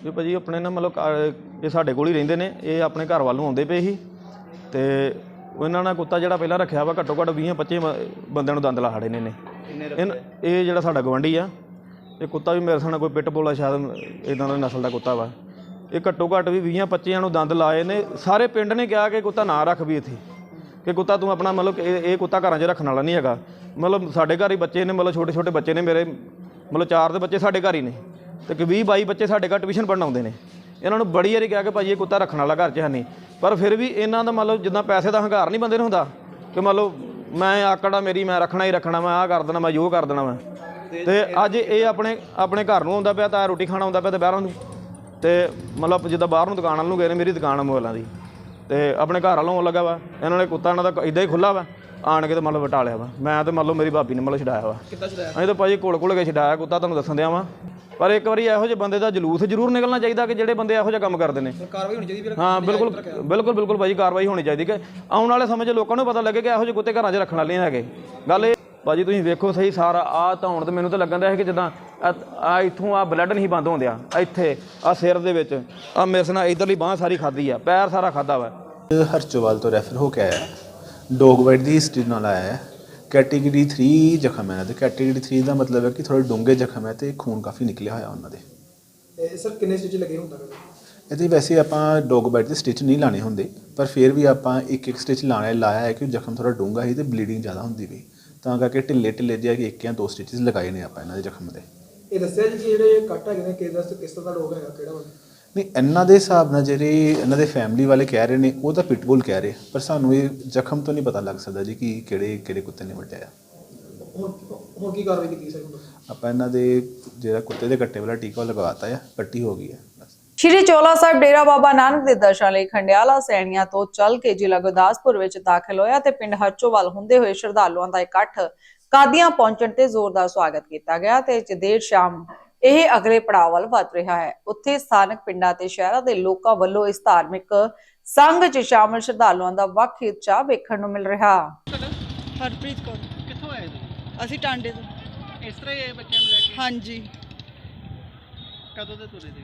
ਵੀ ਭਾਜੀ ਆਪਣੇ ਨਾ ਮਤਲਬ ਘਰ- ਇਹ ਸਾਡੇ ਕੋਲ ਹੀ ਰਹਿੰਦੇ ਨੇ ਇਹ ਆਪਣੇ ਘਰ ਵੱਲ ਨੂੰ ਆਉਂਦੇ ਪਏ ਸੀ। ਤੇ ਉਹਨਾਂ ਨਾਲ ਕੁੱਤਾ ਜਿਹੜਾ ਪਹਿਲਾਂ ਰੱਖਿਆ ਵਾ ਘੱਟੋ ਘੱਟ 20 25 ਬੰਦਿਆਂ ਨੂੰ ਦੰਦ ਲਾ ਖੜੇ ਨੇ ਨੇ ਕਿੰਨੇ ਇਹ ਇਹ ਜਿਹੜਾ ਸਾਡਾ ਗਵੰਡੀ ਆ ਇਹ ਕੁੱਤਾ ਵੀ ਮੇਰੇ ਸਾਹਮਣੇ ਕੋਈ ਪਿੱਟ ਬੋਲਾ ਸ਼ਾਇਦ ਇਦਾਂ ਦਾ ਨਸਲ ਦਾ ਕੁੱਤਾ ਵਾ। ਇਹ ਘੱਟੋ ਘੱਟ ਵੀ 20 25 ਨੂੰ ਦੰਦ ਲਾਏ ਨੇ। ਸਾਰੇ ਪਿੰਡ ਨੇ ਕਿਹਾ ਕਿ ਕੁੱਤਾ ਨਾ ਰੱਖ ਵੀ ਇੱਥੇ। ਕਿ ਕੁੱਤਾ ਤੂੰ ਆਪਣਾ ਮਤਲਬ ਇਹ ਇਹ ਕੁੱਤਾ ਘਰਾਂ 'ਚ ਰੱਖਣ ਵਾਲਾ ਨਹੀਂ ਹੈਗਾ। ਮਤਲਬ ਸਾਡੇ ਘਰ ਹੀ ਬੱਚੇ ਨੇ ਮਤਲਬ ਛੋਟੇ ਛੋਟੇ ਬੱਚੇ ਨੇ ਮੇਰੇ ਮਤਲਬ ਚਾਰ ਦੇ ਬੱਚੇ ਸਾਡੇ ਘਰ ਹੀ ਨੇ। ਤੇ ਕਿ 20 22 ਬੱਚੇ ਸਾਡੇ ਘਰ ਟਿਊਸ਼ਨ ਪੜ੍ਹਨ ਆਉਂਦੇ ਨੇ। ਇਹਨਾਂ ਨੂੰ ਬੜੀ ਵਾਰੀ ਕਿਹਾ ਕਿ ਭਾਜੀ ਇਹ ਕੁੱਤਾ ਰੱਖਣ ਵਾਲਾ ਘਰ 'ਚ ਹੈ ਨਹੀਂ। ਪਰ ਫਿਰ ਵੀ ਇਹਨਾਂ ਦਾ ਮਤਲਬ ਜਿੱਦਾਂ ਪੈਸੇ ਦਾ ਹੰਕਾਰ ਨਹੀਂ ਬੰਦੇ ਨੂੰ ਹੁੰਦਾ ਕਿ ਮਤਲਬ ਮੈਂ ਆਕੜਾ ਮੇਰੀ ਮੈਂ ਰੱਖਣਾ ਹੀ ਰੱਖਣਾ ਮੈਂ ਆਹ ਕਰ ਦੇਣਾ ਮੈਂ ਜੋ ਕਰ ਦੇਣਾ ਮੈਂ ਤੇ ਅੱਜ ਇਹ ਆਪਣੇ ਆਪਣੇ ਘਰ ਨੂੰ ਆਉਂਦਾ ਪਿਆ ਤਾਂ ਰੋਟੀ ਖਾਣਾ ਆਉਂਦਾ ਪਿਆ ਤੇ ਬਾਹਰੋਂ ਨੂੰ। ਤੇ ਮਤਲਬ ਜਿੱਦਾਂ ਬਾਹਰ ਨੂੰ ਦੁਕਾਨ ਨੂੰ ਗਏ ਨੇ ਮੇਰੀ ਦੁਕਾਨ ਮੋਬਾਈਲਾਂ ਦੀ। ਤੇ ਆਪਣੇ ਘਰ ਵੱਲੋਂ ਲੱਗਾ ਵਾ। ਇਹਨਾਂ ਨੇ ਕੁੱਤਾ ਇਹਨਾਂ ਦਾ ਇਦਾਂ ਹੀ ਖੁੱਲਾ ਵਾ। ਆਣ ਕੇ ਤੇ ਮਤਲਬ ਵਟਾ ਲਿਆ ਵਾ। ਮੈਂ ਤੇ ਮਤਲਬ ਮੇਰੀ ਭਾਬੀ ਨੇ ਮਤਲਬ ਛਡਾਇਆ ਵਾ। ਕਿੱਦਾਂ ਛਡਾਇਆ? ਅਸੀਂ ਤਾਂ ਭਾਜੀ ਕੋਲ ਕੋਲ ਕੇ ਛਡਾਇਆ ਕੁੱਤਾ ਤੁਹਾਨੂੰ ਦੱਸਣ ਦਿਆਂ ਵਾ। ਪਰ ਇੱਕ ਵਾਰੀ ਇਹੋ ਜਿਹੇ ਬੰਦੇ ਦਾ ਜਲੂਸ ਜ਼ਰੂਰ ਨਿਕਲਣਾ ਚਾਹੀਦਾ ਕਿ ਜਿਹੜੇ ਬੰਦੇ ਇਹੋ ਜਿਹਾ ਕੰਮ ਕਰਦੇ ਨੇ। ਕਾਰਵਾਈ ਹੋਣੀ ਚਾਹੀਦੀ ਹਾਂ ਬਿਲਕੁਲ ਬਿਲਕੁਲ ਬਿਲਕੁਲ ਭਾਜੀ ਕਾਰਵਾਈ ਹੋਣੀ ਚਾਹੀਦੀ ਕਿ ਆਉਣ ਵਾਲੇ ਸਮੇਂ 'ਚ ਲੋਕਾਂ ਨੂੰ ਪਤਾ ਲੱਗੇ ਕਿ ਇਹੋ ਜਿਹੇ ਕੁੱਤੇ ਘਰਾਂ 'ਚ ਰੱਖਣ ਵਾਲੇ ਨਹੀਂ ਹੈਗੇ। ਗੱਲ ਇਹ ਭਾਜੀ ਤੁਸੀਂ ਵੇਖੋ ਸਹੀ ਸਾਰਾ ਆ ਧੌਣ ਤੇ ਮੈਨੂੰ ਤਾਂ ਲੱਗਣ ਦਾ ਹੈ ਕਿ ਜਿੱਦਾਂ ਆ ਇੱਥੋਂ ਆ ਬਲੱਡ ਨਹੀਂ ਬੰਦ ਹੁੰਦਿਆ ਇੱਥੇ ਆ ਸਿਰ ਦੇ ਵਿੱਚ ਆ ਮੇਰੇ ਨਾਲ ਇਧਰਲੀ ਬਾਹ ਸਾਰੀ ਖਾਦੀ ਆ ਪੈਰ ਸਾਰਾ ਖਾਦਾ ਵਾ। ਹਰਚੋਵਾਲ ਤੋਂ ਰੈਫਰ ਹੋ ਕੇ ਆਇਆ ਡੌਗ ਵਾਈਟ ਦੀ ਹਿਸਟਰੀ ਨਾਲ ਆਇਆ ਹੈ। ਕੈਟੇਗਰੀ 3 ਜ਼ਖਮ ਹੈ ਤੇ ਕੈਟੇਗਰੀ 3 ਦਾ ਮਤਲਬ ਹੈ ਕਿ ਥੋੜੇ ਡੂੰਘੇ ਜ਼ਖਮ ਹੈ ਤੇ ਖੂਨ ਕਾਫੀ ਨਿਕਲਿਆ ਹੋਇਆ ਉਹਨਾਂ ਦੇ। ਸਰ ਕਿੰਨੇ ਸਟਿਚ ਲੱਗੇ ਹੁੰਦਾ ਇਹਦੇ ਵੈਸੇ ਆਪਾਂ ਡੌਗ ਬਾਈਟ ਦੇ ਸਟਿਚ ਨਹੀਂ ਲਾਣੇ ਹੁੰਦੇ ਪਰ ਫਿਰ ਵੀ ਆਪਾਂ ਇੱਕ ਇੱਕ ਸਟਿਚ ਲਾਣਾ ਲਾਇਆ ਹੈ ਕਿ ਜ਼ਖਮ ਥੋੜਾ ਡੂੰਘਾ ਸੀ ਤੇ ਬਲੀਡਿੰਗ ਜ਼ਿਆਦਾ ਹੁੰਦੀ ਵੀ। ਤਾਂ ਕਰਕੇ ਢਿੱਲੇ ਢਿੱਲੇ ਜਿਹਾ ਕਿ ਇੱਕ ਜਾਂ ਦੋ ਸਟਿਚਸ ਲਗਾਏ ਨੇ ਆਪਾਂ ਇਹਨਾਂ ਦੇ ਜ਼ਖਮ ਦੇ ਇਹ ਦੱਸਿਆ ਜੀ ਕਿ ਜਿਹੜੇ ਕੱਟ ਹੈਗੇ ਨੇ ਕਿਸ ਦਾ ਕਿਸ ਤਰ੍ਹਾਂ ਦਾ ਰੋਗ ਹੈਗਾ ਕਿਹੜਾ ਵਾਲਾ? ਨਹੀਂ ਇਹਨਾਂ ਦੇ ਹਿਸਾਬ ਨਾਲ ਜਿਹੜੇ ਇਹਨਾਂ ਦੇ ਫੈਮਿਲੀ ਵਾਲੇ ਕਹਿ ਰਹੇ ਨੇ ਉਹ ਤਾਂ ਪਿਟਬੁਲ ਕਹਿ ਰਹੇ ਪਰ ਸਾਨੂੰ ਇਹ ਜ਼ਖਮ ਤੋਂ ਨਹੀਂ ਪਤਾ ਲੱਗ ਸਕਦਾ ਜੀ ਕਿ ਕਿਹੜੇ ਕਿਹੜੇ ਕੁੱਤੇ ਨੇ ਵੱਢਿਆ। ਹੁਣ ਹੁਣ ਕੀ ਕਾਰਵਾਈ ਕੀਤੀ ਸਰ ਆਪਾਂ ਇਹਨਾਂ ਦੇ ਜਿਹੜਾ ਕੁੱਤੇ ਦੇ ਕੱਟੇ ਵਾਲਾ ਟੀਕਾ ਉਹ ਲਗਵਾਤਾ ਆ ਪੱਟੀ ਹੋ ਗਈ ਹੈ ਬਸ ਸ਼੍ਰੀ ਚੋਲਾ ਸਾਹਿਬ ਡੇਰਾ ਬਾਬਾ ਨਾਨਕ ਦੇ ਦਰਸ਼ਨ ਲਈ ਖੰਡਿਆਲਾ ਸੈਣੀਆਂ ਤੋਂ ਚੱਲ ਕੇ ਜ਼ਿਲ੍ਹਾ ਗੁਰਦਾਸਪੁਰ ਵਿੱਚ ਦਾਖਲ ਹੋਇਆ ਤੇ ਪਿੰਡ ਹਰਚੋਵਾਲ ਹੁੰਦੇ ਹੋਏ ਸ਼ਰਧਾਲੂਆਂ ਦਾ ਇਕੱਠ ਕਾਦੀਆਂ ਪਹੁੰਚਣ ਤੇ ਜ਼ੋਰਦਾਰ ਸਵਾਗਤ ਕੀਤਾ ਗਿਆ ਤੇ ਅੱਜ ਦੇਰ ਸ਼ਾਮ ਇਹ ਅਗਲੇ ਪੜਾਅ ਵੱਲ ਵਧ ਰਿਹਾ ਹੈ। ਉੱਥੇ ਸਥਾਨਕ ਪਿੰਡਾਂ ਤੇ ਸ਼ਹਿਰਾਂ ਦੇ ਲੋਕਾਂ ਵੱਲੋਂ ਇਸ ਧਾਰਮਿਕ ਸੰਘ 'ਚ ਸ਼ਾਮਲ ਸ਼ਰਧਾਲੂਆਂ ਦਾ ਵੱਖ ਹੀ ਉਤਸ਼ਾਹ ਵੇਖਣ ਨੂੰ ਮਿਲ ਰਿਹਾ। ਹਰਪ੍ਰੀਤ ਕੌਰ। ਕਿੱਥੋਂ ਆਏ ਤੁਸੀਂ? ਅਸੀਂ ਟਾਂਡੇ ਤੋਂ। ਇਸ ਤਰ੍ਹਾਂ ਹੀ ਬੱਚਿਆਂ ਨੂੰ ਲੈ ਕੇ? ਹਾਂਜੀ। ਕਦੋਂ ਦੇ ਤੁਰੇ ਦੇ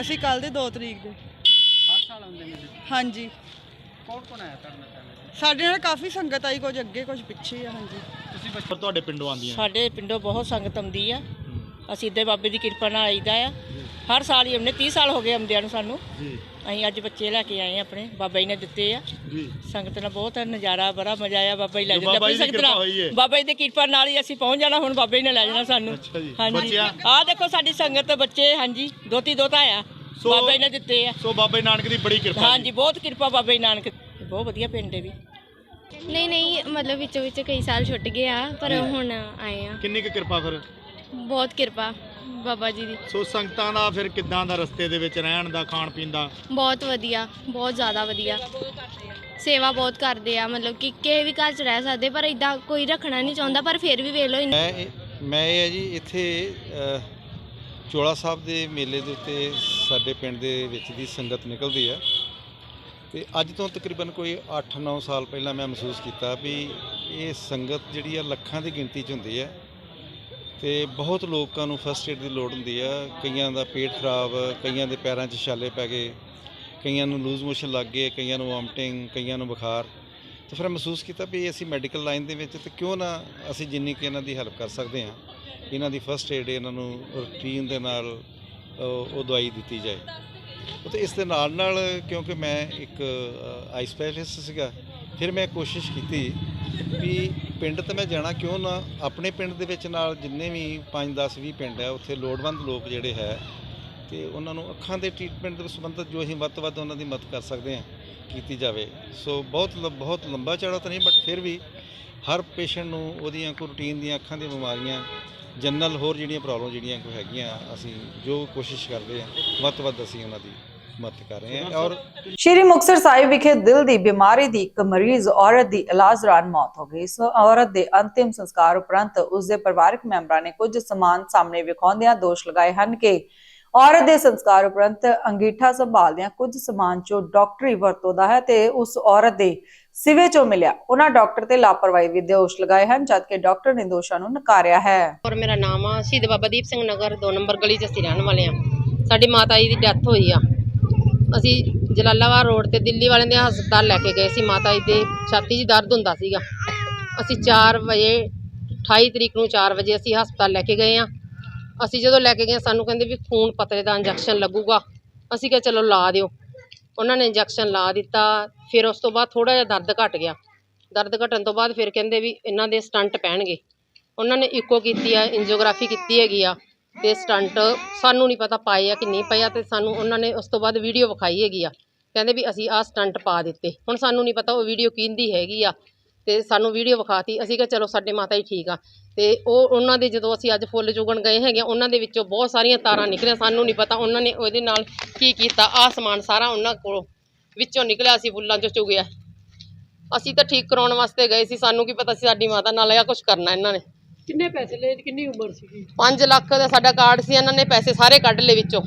ਅਸੀਂ ਕੱਲ ਦੇ 2 ਤਰੀਕ ਦੇ। ਹਰ ਸਾਲ ਆਉਂਦੇ ਨੇ ਹਾਂਜੀ। ਕੌਣ ਕੌਣ ਆਇਆ ਤੁਹਾਡੇ ਨਾਲ ਪਹਿਲੇ ਸਾਡੇ ਨਾਲ ਕਾਫੀ ਸੰਗਤ ਆਈ ਕੁਝ ਅੱਗੇ ਕੁਝ ਪਿੱਛੇ ਆ ਹਾਂਜੀ। ਤੁਸੀਂ ਬੱਚੇ ਤੁਹਾਡੇ ਪਿੰਡੋਂ ਆਉਂਦੀਆਂ ਸਾਡੇ ਪਿੰਡੋਂ ਬਹੁਤ ਸੰਗਤ ਆਉਂਦੀ ਆ। ਅਸੀਂ ਇੱਦੇ ਬਾਬੇ ਦੀ ਕਿਰਪਾ ਨਾਲ ਆਈਦਾ ਆ। ਹਰ ਸਾਲ ਹੀ ਆਉਂਦੇ 30 ਸਾਲ ਹੋ ਗਏ ਆਉਂਦਿਆਂ ਨੂੰ ਸਾਨੂੰ। ਜੀ। ਅਸੀਂ ਅੱਜ ਬੱਚੇ ਲੈ ਕੇ ਆਏ ਆ ਆਪਣੇ ਬਾਬਾ ਜੀ ਨੇ ਦਿੱਤੇ ਆ। ਜੀ। ਸੰਗਤ ਨਾਲ ਬਹੁਤ ਨਜ਼ਾਰਾ ਬੜਾ ਮਜ਼ਾ ਆਇਆ ਬਾਬਾ ਜੀ ਲੈ ਜਾਂਦੇ ਬਾਬਾ ਜੀ ਦੀ ਸੰਗਤ ਕਿਰਪਾ ਨਾਲ। ਬਾਬਾ ਜੀ ਦੀ ਕਿਰਪਾ ਨਾਲ ਹੀ ਅਸੀਂ ਪਹੁੰਚ ਜਾਣਾ ਹੁਣ ਬਾਬਾ ਜੀ ਨੇ ਲੈ ਜਾਣਾ ਸਾਨੂੰ। ਅੱਛਾ ਜੀ। ਹਾਂਜੀ? ਆਹ ਦੇਖੋ ਸਾਡੀ ਸੰਗਤ ਬੱਚੇ ਹਾਂਜੀ ਦੋਤੀ ਦੋਤਾ ਆ ਬਾਬਾ ਜੀ ਨੇ ਦਿੱਤੇ ਆ। ਸੋ ਬਾਬਾ ਜੀ ਨਾਨਕ ਦੀ ਬੜੀ ਕਿਰਪਾ। ਹਾਂਜੀ ਬਹੁਤ ਕਿਰਪਾ ਬਾਬਾ ਜੀ ਨਾਨਕ। ਬਹੁਤ ਵਧੀਆ ਪਿੰਡ ਹੈ ਵੀ। ਨਹੀਂ ਨਹੀਂ ਮਤਲਬ ਵਿੱਚੋਂ ਵਿੱਚ ਕਈ ਸਾਲ ਛੁੱਟ ਗਏ ਆ ਪਰ ਹੁਣ ਆਏ ਆ। ਕਿੰਨੀ ਕੁ ਕਿਰਪਾ ਫਿਰ? ਬਹੁਤ ਕਿਰਪਾ ਬਾਬਾ ਜੀ ਦੀ। ਸੋ ਸੰਗਤਾਂ ਦਾ ਫਿਰ ਕਿੱਦਾਂ ਦਾ ਰਸਤੇ ਦੇ ਵਿੱਚ ਰਹਿਣ ਦਾ ਖਾਣ ਪੀਣ ਦਾ? ਬਹੁਤ ਵਧੀਆ ਬਹੁਤ ਜ਼ਿਆਦਾ ਵਧੀਆ। ਸੇਵਾ ਬਹੁਤ ਕਰਦੇ ਆ ਮਤਲਬ ਕਿ ਕਿਸੇ ਵੀ ਘਰ 'ਚ ਰਹਿ ਸਕਦੇ ਪਰ ਇਦਾਂ ਕੋਈ ਰੱਖਣਾ ਨਹੀਂ ਚਾਹੁੰਦਾ ਪਰ ਫਿਰ ਵੀ ਵੇਖ ਲਓ ਇੰਨੇ- ਮੈਂ ਇਹ- ਮੈਂ ਇਹ ਹੈ ਜੀ ਇੱਥੇ ਅ, ਚੋਲਾ ਸਾਹਿਬ ਦੇ ਮੇਲੇ ਦੇ ਉੱਤੇ ਸਾਡੇ ਪਿੰਡ ਦੇ ਵਿੱਚ ਦੀ ਸੰਗਤ ਨਿਕਲਦੀ ਹੈ ਤੇ ਅੱਜ ਤੋਂ ਤਕਰੀਬਨ ਕੋਈ 8-9 ਸਾਲ ਪਹਿਲਾਂ ਮੈਂ ਮਹਿਸੂਸ ਕੀਤਾ ਵੀ ਇਹ ਸੰਗਤ ਜਿਹੜੀ ਆ ਲੱਖਾਂ ਦੀ ਗਿਣਤੀ 'ਚ ਹੁੰਦੀ ਹੈ ਤੇ ਬਹੁਤ ਲੋਕਾਂ ਨੂੰ ਫਸਟ ਏਡ ਦੀ ਲੋੜ ਹੁੰਦੀ ਆ। ਕਈਆਂ ਦਾ ਪੇਟ ਖਰਾਬ, ਕਈਆਂ ਦੇ ਪੈਰਾਂ 'ਚ ਛਾਲੇ ਪੈ ਗਏ, ਕਈਆਂ ਨੂੰ ਲੂਜ਼ ਮੋਸ਼ਨ ਲੱਗ ਗਏ, ਕਈਆਂ ਨੂੰ ਵੋਮਟਿੰਗ ਕਈਆਂ ਨੂੰ ਬੁਖਾਰ। ਤੇ ਫਿਰ ਮਹਿਸੂਸ ਕੀਤਾ ਵੀ ਅਸੀਂ ਮੈਡੀਕਲ ਲਾਈਨ ਦੇ ਵਿੱਚ ਤੇ ਕਿਉਂ ਨਾ ਅਸੀਂ ਜਿੰਨੀ ਕਿ ਇਹਨਾਂ ਦੀ ਹੈਲਪ ਕਰ ਸਕਦੇ ਹਾਂ, ਇਹਨਾਂ ਦੀ ਫਸਟ ਏਡ ਇਹਨਾਂ ਨੂੰ ਰੂਟੀਨ ਦੇ ਨਾਲ ਉਹ ਦਵਾਈ ਦਿੱਤੀ ਜਾਏ। ਤੇ ਇਸ ਦੇ ਨਾਲ ਨਾਲ ਕਿਉਂਕਿ ਮੈਂ ਇੱਕ ਆਈ ਸਪੈਸ਼ਲਿਸਟ ਸੀਗਾ ਫਿਰ ਮੈਂ ਕੋਸ਼ਿਸ਼ ਕੀਤੀ ਵੀ ਪਿੰਡ ਤੇ ਮੈਂ ਜਾਣਾ ਕਿਉਂ ਨਾ, ਆਪਣੇ ਪਿੰਡ ਦੇ ਵਿੱਚ ਨਾਲ ਜਿੰਨੇ ਵੀ 5 10 20 ਪਿੰਡ ਹੈ ਉੱਥੇ ਲੋੜਵੰਦ ਲੋਕ ਜਿਹੜੇ ਹੈ, ਤੇ ਉਹਨਾਂ ਨੂੰ ਅੱਖਾਂ ਦੇ ਟ੍ਰੀਟਮੈਂਟ ਦੇ ਸੰਬੰਧਤ ਜੋ ਅਸੀਂ ਵੱਧ ਤੋਂ ਵੱਧ ਉਹਨਾਂ ਦੀ ਮਦਦ ਕਰ ਸਕਦੇ ਹਾਂ, ਕੀਤੀ ਜਾਵੇ। ਸੋ ਬਹੁਤ ਲ- ਬਹੁਤ ਲੰਬਾ ਚੌੜਾ ਤਾਂ ਨਹੀਂ ਬਟ ਫਿਰ ਵੀ ਹਰ ਪੇਸ਼ੈਂਟ ਨੂੰ ਉਹਦੀਆਂ ਕੋਈ ਰੂਟੀਨ ਦੀਆਂ ਅੱਖਾਂ ਦੀਆਂ ਬਿਮਾਰੀਆਂ ਜਨਰਲ ਹੋਰ ਜਿਹੜੀਆਂ ਪ੍ਰੋਬਲਮ ਜਿਹੜੀਆਂ ਕੋਈ ਹੈਗੀਆਂ, ਅਸੀਂ ਜੋ ਕੋਸ਼ਿਸ਼ ਕਰਦੇ ਹਾਂ, ਵੱਧ ਤੋਂ ਵੱਧ ਅਸੀਂ ਉਹਨਾਂ ਦੀ ਮਦਦ ਕਰ ਰਹੇ ਹਾਂ ਔਰ ਸ਼੍ਰੀ ਮੁਕਤਸਰ ਸਾਹਿਬ ਵਿਖੇ ਦਿਲ ਦੀ ਬਿਮਾਰੀ ਦੀ ਇੱਕ ਮਰੀਜ਼ ਔਰਤ ਦੀ ਇਲਾਜ ਦੌਰਾਨ ਮੌਤ ਹੋ ਗਈ। ਇਸ ਔਰਤ ਦੇ ਅੰਤਿਮ ਸੰਸਕਾਰ ਉਪਰੰਤ ਉਸ ਦੇ ਪਰਿਵਾਰਕ ਮੈਂਬਰਾਂ ਨੇ ਕੁਝ ਸਮਾਨ ਸਾਹਮਣੇ ਵਿਖਾਉਂਦਿਆਂ ਦੋਸ਼ ਲਗਾਏ ਹਨ ਕਿ ਔਰਤ ਦੇ ਸੰਸਕਾਰ ਉਪਰੰਤ ਅੰਗੀਠਾ ਸੰਭਾਲਦਿਆਂ ਕੁਝ ਸਮਾਨ ਜੋ ਡਾਕਟਰੀ ਵਰਤੋਂ ਦਾ ਹੈ ਤੇ ਉਸ ਔਰਤ ਦੇ ਸਿਵੇ ਚੋਂ ਮਿਲਿਆ। ਉਹਨਾਂ ਡਾਕਟਰ ਤੇ ਲਾਪਰਵਾਹੀ ਦੇ ਦੋਸ਼ ਲਗਾਏ ਹਨ ਜਦਕਿ ਡਾਕਟਰ ਨੇ ਦੋਸ਼ਾਂ ਨੂੰ ਨਕਾਰਿਆ ਹੈ। ਔਰ ਮੇਰਾ ਨਾਮ ਆ ਸ਼ਹੀਦ ਬਾਬਾ ਦੀਪ ਸਿੰਘ ਨਗਰ 2 ਨੰਬਰ ਗਲੀ 'ਚ ਅਸੀਂ ਰਹਿਣ ਵਾਲੇ ਆ ਸਾਡੀ ਮਾਤਾ ਜੀ ਦੀ ਡੈਥ ਹੋਈ ਆ। ਅਸੀਂ ਜਲਾਲਾਬਾਦ ਰੋਡ ਤੇ ਦਿੱਲੀ ਵਾਲਿਆਂ ਦੇ ਹਸਪਤਾਲ ਲੈ ਕੇ ਗਏ ਸੀ, ਮਾਤਾ ਜੀ ਦੇ ਛਾਤੀ 'ਚ ਦਰਦ ਹੁੰਦਾ ਸੀਗਾ। ਅਸੀਂ 4 ਵਜੇ 28 ਤਰੀਕ ਨੂੰ 4 ਵਜੇ ਅਸੀਂ ਹਸਪਤਾਲ ਲੈ ਕੇ ਗਏ ਆ ਅਸੀਂ ਜਦੋਂ ਲੈ ਕੇ ਗਏ, ਸਾਨੂੰ ਕਹਿੰਦੇ ਵੀ ਖੂਨ ਪਤਲੇ ਦਾ ਇੰਜੈਕਸ਼ਨ ਲੱਗੂਗਾ। ਅਸੀਂ ਕਿਹਾ, ਚਲੋ ਲਾ ਦਿਓ। ਉਹਨਾਂ ਨੇ ਇੰਜੈਕਸ਼ਨ ਲਾ ਦਿੱਤਾ, ਫਿਰ ਉਸ ਤੋਂ ਬਾਅਦ ਥੋੜਾ ਜਿਹਾ ਦਰਦ ਘਟ ਗਿਆ। ਦਰਦ ਘਟਣ ਤੋਂ ਬਾਅਦ ਫਿਰ ਕਹਿੰਦੇ ਵੀ ਇਹਨਾਂ ਦੇ ਸਟੰਟ ਪੈਣਗੇ। ਉਹਨਾਂ ਨੇ ਇਕੋ ਕੀਤੀ ਆ ਇੰਜੀਓਗ੍ਰਾਫੀ ਕੀਤੀ ਹੈਗੀ ਆ। ਤੇ ਸਟੰਟ ਸਾਨੂੰ ਨਹੀਂ ਪਤਾ ਪਾਏ ਆ ਕਿ ਨਹੀਂ ਪਏ ਆ ਤੇ ਸਾਨੂੰ ਉਹਨਾਂ ਨੇ ਉਸ ਤੋਂ ਬਾਅਦ ਵੀਡੀਓ ਵਿਖਾਈ ਹੈਗੀ ਆ। ਕਹਿੰਦੇ ਵੀ ਅਸੀਂ ਆਹ ਸਟੰਟ ਪਾ ਦਿੱਤੇ। ਹੁਣ ਸਾਨੂੰ ਨਹੀਂ ਪਤਾ ਉਹ ਵੀਡੀਓ ਕਿਹਦੀ ਹੈਗੀ ਆ। ਤੇ ਸਾਨੂੰ ਵੀਡੀਓ ਵਿਖਾਤੀ। ਅਸੀਂ ਕਿਹਾ ਚਲੋ ਸਾਡੇ ਮਾਤਾ ਜੀ ਠੀਕ ਆ। ਤੇ ਉਹ ਉਹਨਾਂ ਦੇ ਜਦੋਂ ਅਸੀਂ ਅੱਜ ਫੁੱਲ ਚੁਗਣ ਗਏ ਹੈਗੇ ਆ, ਉਹਨਾਂ ਦੇ ਵਿੱਚੋਂ ਬਹੁਤ ਸਾਰੀਆਂ ਤਾਰਾਂ ਨਿਕਲੀਆਂ। ਸਾਨੂੰ ਨਹੀਂ ਪਤਾ ਉਹਨਾਂ ਨੇ ਉਹਦੇ ਨਾਲ ਕੀ ਕੀਤਾ। ਆਹ ਸਮਾਨ ਸਾਰਾ ਉਹਨਾਂ ਕੋਲੋਂ ਵਿੱਚੋਂ ਨਿਕਲਿਆ ਅਸੀਂ ਫੁੱਲਾਂ ਚੋਂ ਚੁਗਿਆ। ਅਸੀਂ ਤਾਂ ਠੀਕ ਕਰਾਉਣ ਵਾਸਤੇ ਗਏ ਸੀ। ਸਾਨੂੰ ਕੀ ਪਤਾ ਸੀ ਸਾਡੀ ਮਾਤਾ ਨਾਲ ਇਹ ਕੁਝ ਕਰਨਾ ਇਹਨਾਂ ਨੇ। ਕਿੰਨੇ ਪੈਸੇ ਲਏ ਕਿੰਨੀ ਉਮਰ ਸੀਗੀ? 5 ਲੱਖ ਦਾ ਸਾਡਾ ਕਾਰਡ ਸੀ ਇਹਨਾਂ ਨੇ ਪੈਸੇ ਸਾਰੇ ਕੱਢ ਲਏ ਵਿੱਚੋਂ।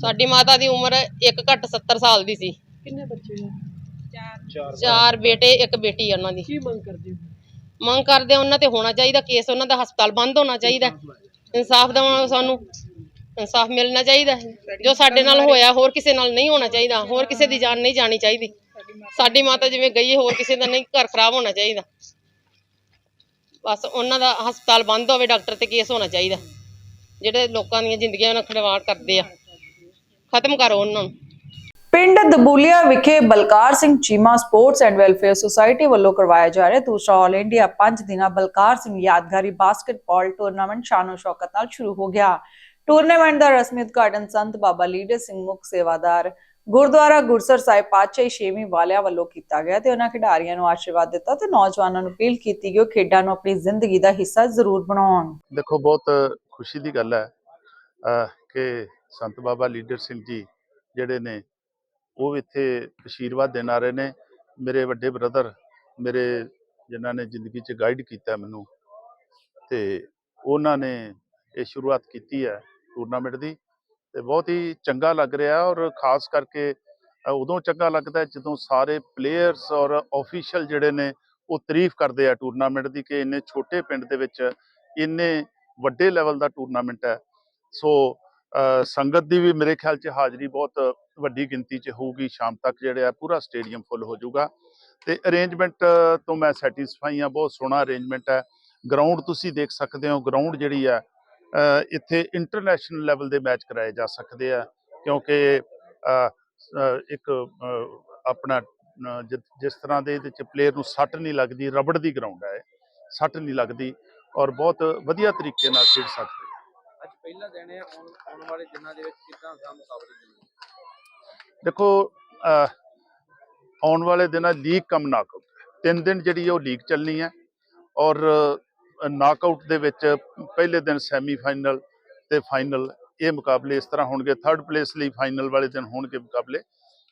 ਸਾਡੀ ਮਾਤਾ ਦੀ ਉਮਰ ਇੱਕ ਘੱਟ 70 ਸਾਲ ਦੀ ਸੀ। ਕਿੰਨੇ ਬੱਚੇ ਆ? ਚਾਰ ਬੇਟੇ ਇੱਕ ਬੇਟੀ ਆ ਉਹਨਾਂ ਦੀ। ਕੀ ਮੰਗ ਕਰਦੇ ਹੋ? ਮੰਗ ਕਰਦੇ ਆ ਉਹਨਾਂ ਤੇ ਹੋਣਾ ਚਾਹੀਦਾ ਕੇਸ ਉਹਨਾਂ ਦਾ ਹਸਪਤਾਲ ਬੰਦ ਹੋਣਾ ਚਾਹੀਦਾ। ਇਨਸਾਫ ਦਾ ਸਾਨੂੰ ਇਨਸਾਫ ਮਿਲਣਾ ਚਾਹੀਦਾ। ਜੋ ਸਾਡੇ ਨਾਲ ਹੋਇਆ ਹੋਰ ਕਿਸੇ ਨਾਲ ਨਹੀਂ ਹੋਣਾ ਚਾਹੀਦਾ ਹੋਰ ਕਿਸੇ ਦੀ ਜਾਨ ਨਹੀਂ ਜਾਣੀ ਚਾਹੀਦੀ। ਸਾਡੀ ਮਾਤਾ ਜਿਵੇਂ ਗਈ ਹੋਰ ਕਿਸੇ ਦਾ ਨਹੀਂ ਘਰ ਖਰਾਬ ਹੋਣਾ ਚਾਹੀਦਾ। ਬਸ ਉਹਨਾਂ ਦਾ ਹਸਪਤਾਲ ਬੰਦ ਹੋਵੇ, ਡਾਕਟਰ ਤੇ ਕੇਸ ਹੋਣਾ ਚਾਹੀਦਾ। ਜਿਹੜੇ ਲੋਕਾਂ ਦੀਆਂ ਜ਼ਿੰਦਗੀਆਂ ਨਾਲ ਖਿਲਵਾੜ ਕਰਦੇ ਆ। ਖਤਮ ਕਰੋ ਉਹਨਾਂ ਨੂੰ। ਪਿੰਡ ਦਬੂਲੀਆ ਵਿਖੇ Balkar Singh Cheema sports and welfare society ਵੱਲੋਂ ਕਰਵਾਇਆ ਜਾ ਰਿਹਾ ਦੂਸਰਾ ਆਲ ਇੰਡੀਆ 5 ਦਿਨਾ ਬਲਕਾਰ ਸਿੰਘ ਯਾਦਗਾਰੀ ਬਾਸਕਟਬਾਲ ਟੂਰਨਾਮੈਂਟ ਸ਼ਾਨੋ ਸ਼ੌਕਤ ਨਾਲ ਸ਼ੁਰੂ ਹੋ ਗਿਆ। ਟੂਰਨਾਮੈਂਟ ਦਾ ਰਸਮੀ ਉਦਘਾਟਨ ਸੰਤ ਬਾਬਾ ਲੀਡਰ ਸਿੰਘ ਮੁਖ ਸੇਵਾਦਾਰ ਗੁਰਦੁਆਰਾ ਗੁਰਸਰ ਸਾਹਿਬ ਪਾਤਸ਼ਾਹੀ ਛੇਵੀਂ ਵਾਲਿਆਂ ਵੱਲੋਂ ਕੀਤਾ ਗਿਆ ਤੇ ਉਹਨਾਂ ਖਿਡਾਰੀਆਂ ਨੂੰ ਆਸ਼ੀਰਵਾਦ ਦਿੱਤਾ ਤੇ ਨੌਜਵਾਨਾਂ ਨੂੰ ਅਪੀਲ ਕੀਤੀ ਕਿ ਉਹ ਖੇਡਾਂ ਨੂੰ ਆਪਣੀ ਜ਼ਿੰਦਗੀ ਦਾ ਹਿੱਸਾ ਜ਼ਰੂਰ ਬਣਾਉਣ। ਦੇਖੋ, ਬਹੁਤ ਖੁਸ਼ੀ ਦੀ ਗੱਲ ਹੈ ਕਿ ਸੰਤ ਬਾਬਾ ਲੀਡਰ ਸਿੰਘ ਜੀ ਜਿਹੜੇ ਨੇ, ਉਹ ਇੱਥੇ ਆਸ਼ੀਰਵਾਦ ਦੇਣ ਆ ਰਹੇ ਨੇ। ਮੇਰੇ ਵੱਡੇ ਬ੍ਰਦਰ, ਮੇਰੇ ਜਿਨ੍ਹਾਂ ਨੇ ਜ਼ਿੰਦਗੀ 'ਚ ਗਾਈਡ ਕੀਤਾ ਮੈਨੂੰ, ਤੇ ਉਹਨਾਂ ਨੇ ਇਹ ਸ਼ੁਰੂਆਤ ਕੀਤੀ ਹੈ ਟੂਰਨਾਮੈਂਟ ਦੀ। ਤੇ ਬਹੁਤ ਹੀ ਚੰਗਾ ਲੱਗ ਰਿਹਾ ਔਰ ਖਾਸ ਕਰਕੇ ਉਦੋਂ ਚੰਗਾ ਲੱਗਦਾ ਜਦੋਂ ਸਾਰੇ ਪਲੇਅਰਸ ਔਰ ਆਫੀਸ਼ੀਅਲ ਜਿਹੜੇ ਨੇ ਉਹ ਤਾਰੀਫ ਕਰਦੇ ਆ ਟੂਰਨਾਮੈਂਟ ਦੀ ਕਿ ਇੰਨੇ ਛੋਟੇ ਪਿੰਡ ਦੇ ਵਿੱਚ ਇੰਨੇ ਵੱਡੇ ਲੈਵਲ ਦਾ ਟੂਰਨਾਮੈਂਟ ਹੈ। ਸੋ ਸੰਗਤ ਦੀ ਵੀ ਮੇਰੇ ਖਿਆਲ 'ਚ ਹਾਜ਼ਰੀ ਬਹੁਤ ਵੱਡੀ ਗਿਣਤੀ 'ਚ ਹੋਊਗੀ, ਸ਼ਾਮ ਤੱਕ ਜਿਹੜੇ ਆ ਪੂਰਾ ਸਟੇਡੀਅਮ ਫੁੱਲ ਹੋ ਜਾਊਗਾ। ਤੇ ਅਰੇਂਜਮੈਂਟ ਤੋਂ ਮੈਂ ਸੈਟੀਸਫਾਈ ਆ ਬਹੁਤ ਸੋਹਣਾ ਅਰੇਂਜਮੈਂਟ ਹੈ। ਗਰਾਊਂਡ ਤੁਸੀਂ ਦੇਖ ਸਕਦੇ ਹੋ ਗਰਾਊਂਡ ਜਿਹੜੀ ਹੈ ਇੱਥੇ ਇੰਟਰਨੈਸ਼ਨਲ ਲੈਵਲ ਦੇ ਮੈਚ ਕਰਾਏ ਜਾ ਸਕਦੇ ਆ ਕਿਉਂਕਿ ਇੱਕ ਆਪਣਾ ਜਿਸ ਤਰ੍ਹਾਂ ਦੇ ਇਹਦੇ ਚ ਪਲੇਅਰ ਨੂੰ ਸੱਟ ਨਹੀਂ ਲੱਗਦੀ ਰਬੜ ਦੀ ਗਰਾਊਂਡ ਹੈ ਸੱਟ ਨਹੀਂ ਲੱਗਦੀ ਔਰ ਬਹੁਤ ਵਧੀਆ ਤਰੀਕੇ ਨਾਲ ਖੇਡ ਸਕਦੇ। ਅੱਜ ਪਹਿਲਾ ਦਿਨ ਹੈ ਆਉਣ ਵਾਲੇ ਦਿਨਾਂ ਦੇ ਵਿੱਚ ਕਿੱਦਾਂ ਦਾ ਮੁਕਾਬਲੇ ਨੇ ਦੇਖੋ ਆਉਣ ਵਾਲੇ ਦਿਨਾਂ ਲੀਗ ਕਮ ਨਾਕਆਊਟ ਤਿੰਨ ਦਿਨ ਜਿਹੜੀ ਉਹ ਲੀਗ ਚੱਲਣੀ ਹੈ ਔਰ ਨਾਕਆਊਟ ਦੇ ਵਿੱਚ ਪਹਿਲੇ ਦਿਨ ਸੈਮੀਫਾਈਨਲ ਤੇ ਫਾਈਨਲ ਇਹ ਮੁਕਾਬਲੇ ਇਸ ਤਰ੍ਹਾਂ ਹੋਣਗੇ ਥਰਡ ਪਲੇਸ ਲਈ ਫਾਈਨਲ ਵਾਲੇ ਦਿਨ ਹੋਣਗੇ ਮੁਕਾਬਲੇ।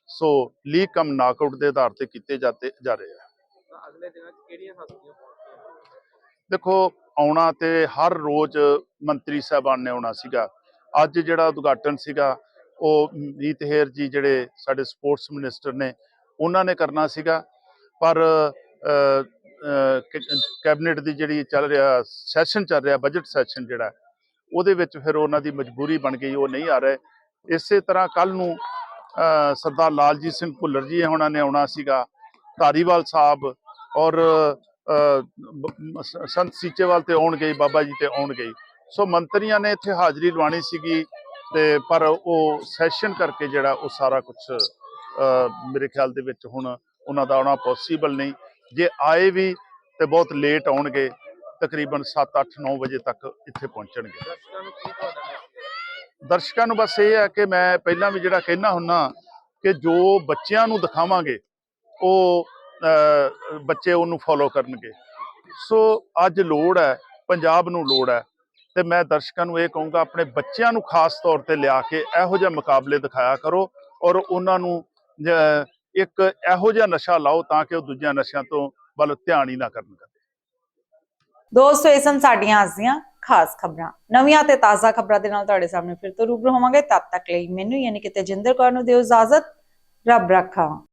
ਸੋ ਲੀਗ ਕਮ ਨਾਕਆਊਟ ਦੇ ਆਧਾਰ ਤੇ ਕੀਤੇ ਜਾਂਦੇ ਜਾ ਰਹੇ ਆ। ਤਾਂ ਅਗਲੇ ਦਿਨਾਂ 'ਚ ਕਿਹੜੀਆਂ ਹਸਤੀਆਂ ਪਹੁੰਚਦੀਆਂ ਦੇਖੋ ਆਉਣਾ ਤੇ ਹਰ ਰੋਜ਼ ਮੰਤਰੀ ਸਾਹਿਬਾਨ ਨੇ ਆਉਣਾ ਸੀਗਾ। ਅੱਜ ਜਿਹੜਾ ਉਦਘਾਟਨ ਸੀਗਾ ਉਹ ਮੀਤ ਹੇਰ ਜੀ ਜਿਹੜੇ ਸਾਡੇ ਸਪੋਰਟਸ ਮਿਨਿਸਟਰ ਨੇ ਉਹਨਾਂ ਨੇ ਕਰਨਾ ਸੀਗਾ। ਪਰ ਕੈਬਨਿਟ ਦੀ ਜਿਹੜੀ ਚੱਲ ਰਿਹਾ ਸੈਸ਼ਨ ਚੱਲ ਰਿਹਾ ਬਜਟ ਸੈਸ਼ਨ ਜਿਹੜਾ ਉਹਦੇ ਵਿੱਚ ਫਿਰ ਉਹਨਾਂ ਦੀ ਮਜਬੂਰੀ ਬਣ ਗਈ ਉਹ ਨਹੀਂ ਆ ਰਹੇ ਇਸੇ ਤਰ੍ਹਾਂ ਕੱਲ ਨੂੰ ਸਰਦਾਰ ਲਾਲਜੀਤ ਸਿੰਘ ਭੁੱਲਰ ਜੀ ਉਹਨਾਂ ਨੇ ਆਉਣਾ ਸੀਗਾ ਧਾਰੀਵਾਲ ਸਾਹਿਬ ਔਰ ਸੰਤ ਸੀਚੇਵਾਲ ਤੇ ਆਉਣਗੇ ਹੀ, ਬਾਬਾ ਜੀ ਤੇ ਆਉਣਗੇ ਹੀ। ਸੋ ਮੰਤਰੀਆਂ ਨੇ ਇੱਥੇ ਹਾਜ਼ਰੀ ਲਵਾਣੀ ਸੀਗੀ ਤੇ ਪਰ ਉਹ ਸੈਸ਼ਨ ਕਰਕੇ ਜਿਹੜਾ ਉਹ ਸਾਰਾ ਕੁਝ ਮੇਰੇ ਖਿਆਲ ਦੇ ਵਿੱਚ ਹੁਣ ਉਹਨਾਂ ਦਾ ਆਉਣਾ ਪੋਸੀਬਲ ਨਹੀਂ ਜੇ ਆਏ ਵੀ ਤੇ ਬਹੁਤ ਲੇਟ ਆਉਣਗੇ ਤਕਰੀਬਨ 7 8 9 ਵਜੇ ਤੱਕ ਇੱਥੇ ਪਹੁੰਚਣਗੇ। ਦਰਸ਼ਕਾਂ ਨੂੰ ਬਸ ਇਹ ਹੈ ਕਿ ਮੈਂ ਪਹਿਲਾਂ ਵੀ ਜਿਹੜਾ ਕਹਿਣਾ ਹੁੰਨਾ ਕਿ ਜੋ ਬੱਚਿਆਂ ਨੂੰ ਦਿਖਾਵਾਂਗੇ ਉਹ ਬੱਚੇ ਉਹਨੂੰ ਫੋਲੋ ਕਰਨਗੇ। ਸੋ ਅੱਜ ਲੋੜ ਹੈ ਪੰਜਾਬ ਨੂੰ ਲੋੜ ਹੈ ਤੇ ਮੈਂ ਦਰਸ਼ਕਾਂ ਨੂੰ ਇਹ ਕਹੂੰਗਾ ਆਪਣੇ ਬੱਚਿਆਂ ਨੂੰ ਖਾਸ ਤੌਰ ਤੇ ਲਿਆ ਕੇ ਇਹੋ ਜਿਹੇ ਮੁਕਾਬਲੇ ਦਿਖਾਇਆ ਕਰੋ ਔਰ ਉਹਨਾਂ ਨੂੰ ਇੱਕ ਇਹੋ ਜਿਹਾ ਨਸ਼ਾ ਲਾਓ ਤਾਂ ਕਿ ਉਹ ਦੂਜਿਆਂ ਨਸ਼ਿਆਂ ਤੋਂ ਵੱਲ ਧਿਆਨ ਹੀ ਨਾ ਕਰਨ ਦੋਸਤੋ, ਇਹ ਸਨ ਸਾਡੀਆਂ ਅੱਜ ਦੀਆਂ ਖਾਸ ਖਬਰਾਂ। ਨਵੀਆਂ ਤੇ ਤਾਜ਼ਾ ਖਬਰਾਂ ਦੇ ਨਾਲ ਤੁਹਾਡੇ ਸਾਹਮਣੇ ਫਿਰ ਤੋਂ ਰੂਬਰੂ ਹੋਵਾਂਗੇ। ਤਦ ਤੱਕ ਲਈ ਮੈਨੂੰ ਯਾਨੀ ਕਿ ਤੇਜਿੰਦਰ ਕੌਰ ਨੂੰ ਦਿਓ ਇਜਾਜ਼ਤ। ਰੱਬ ਰੱਖਾ।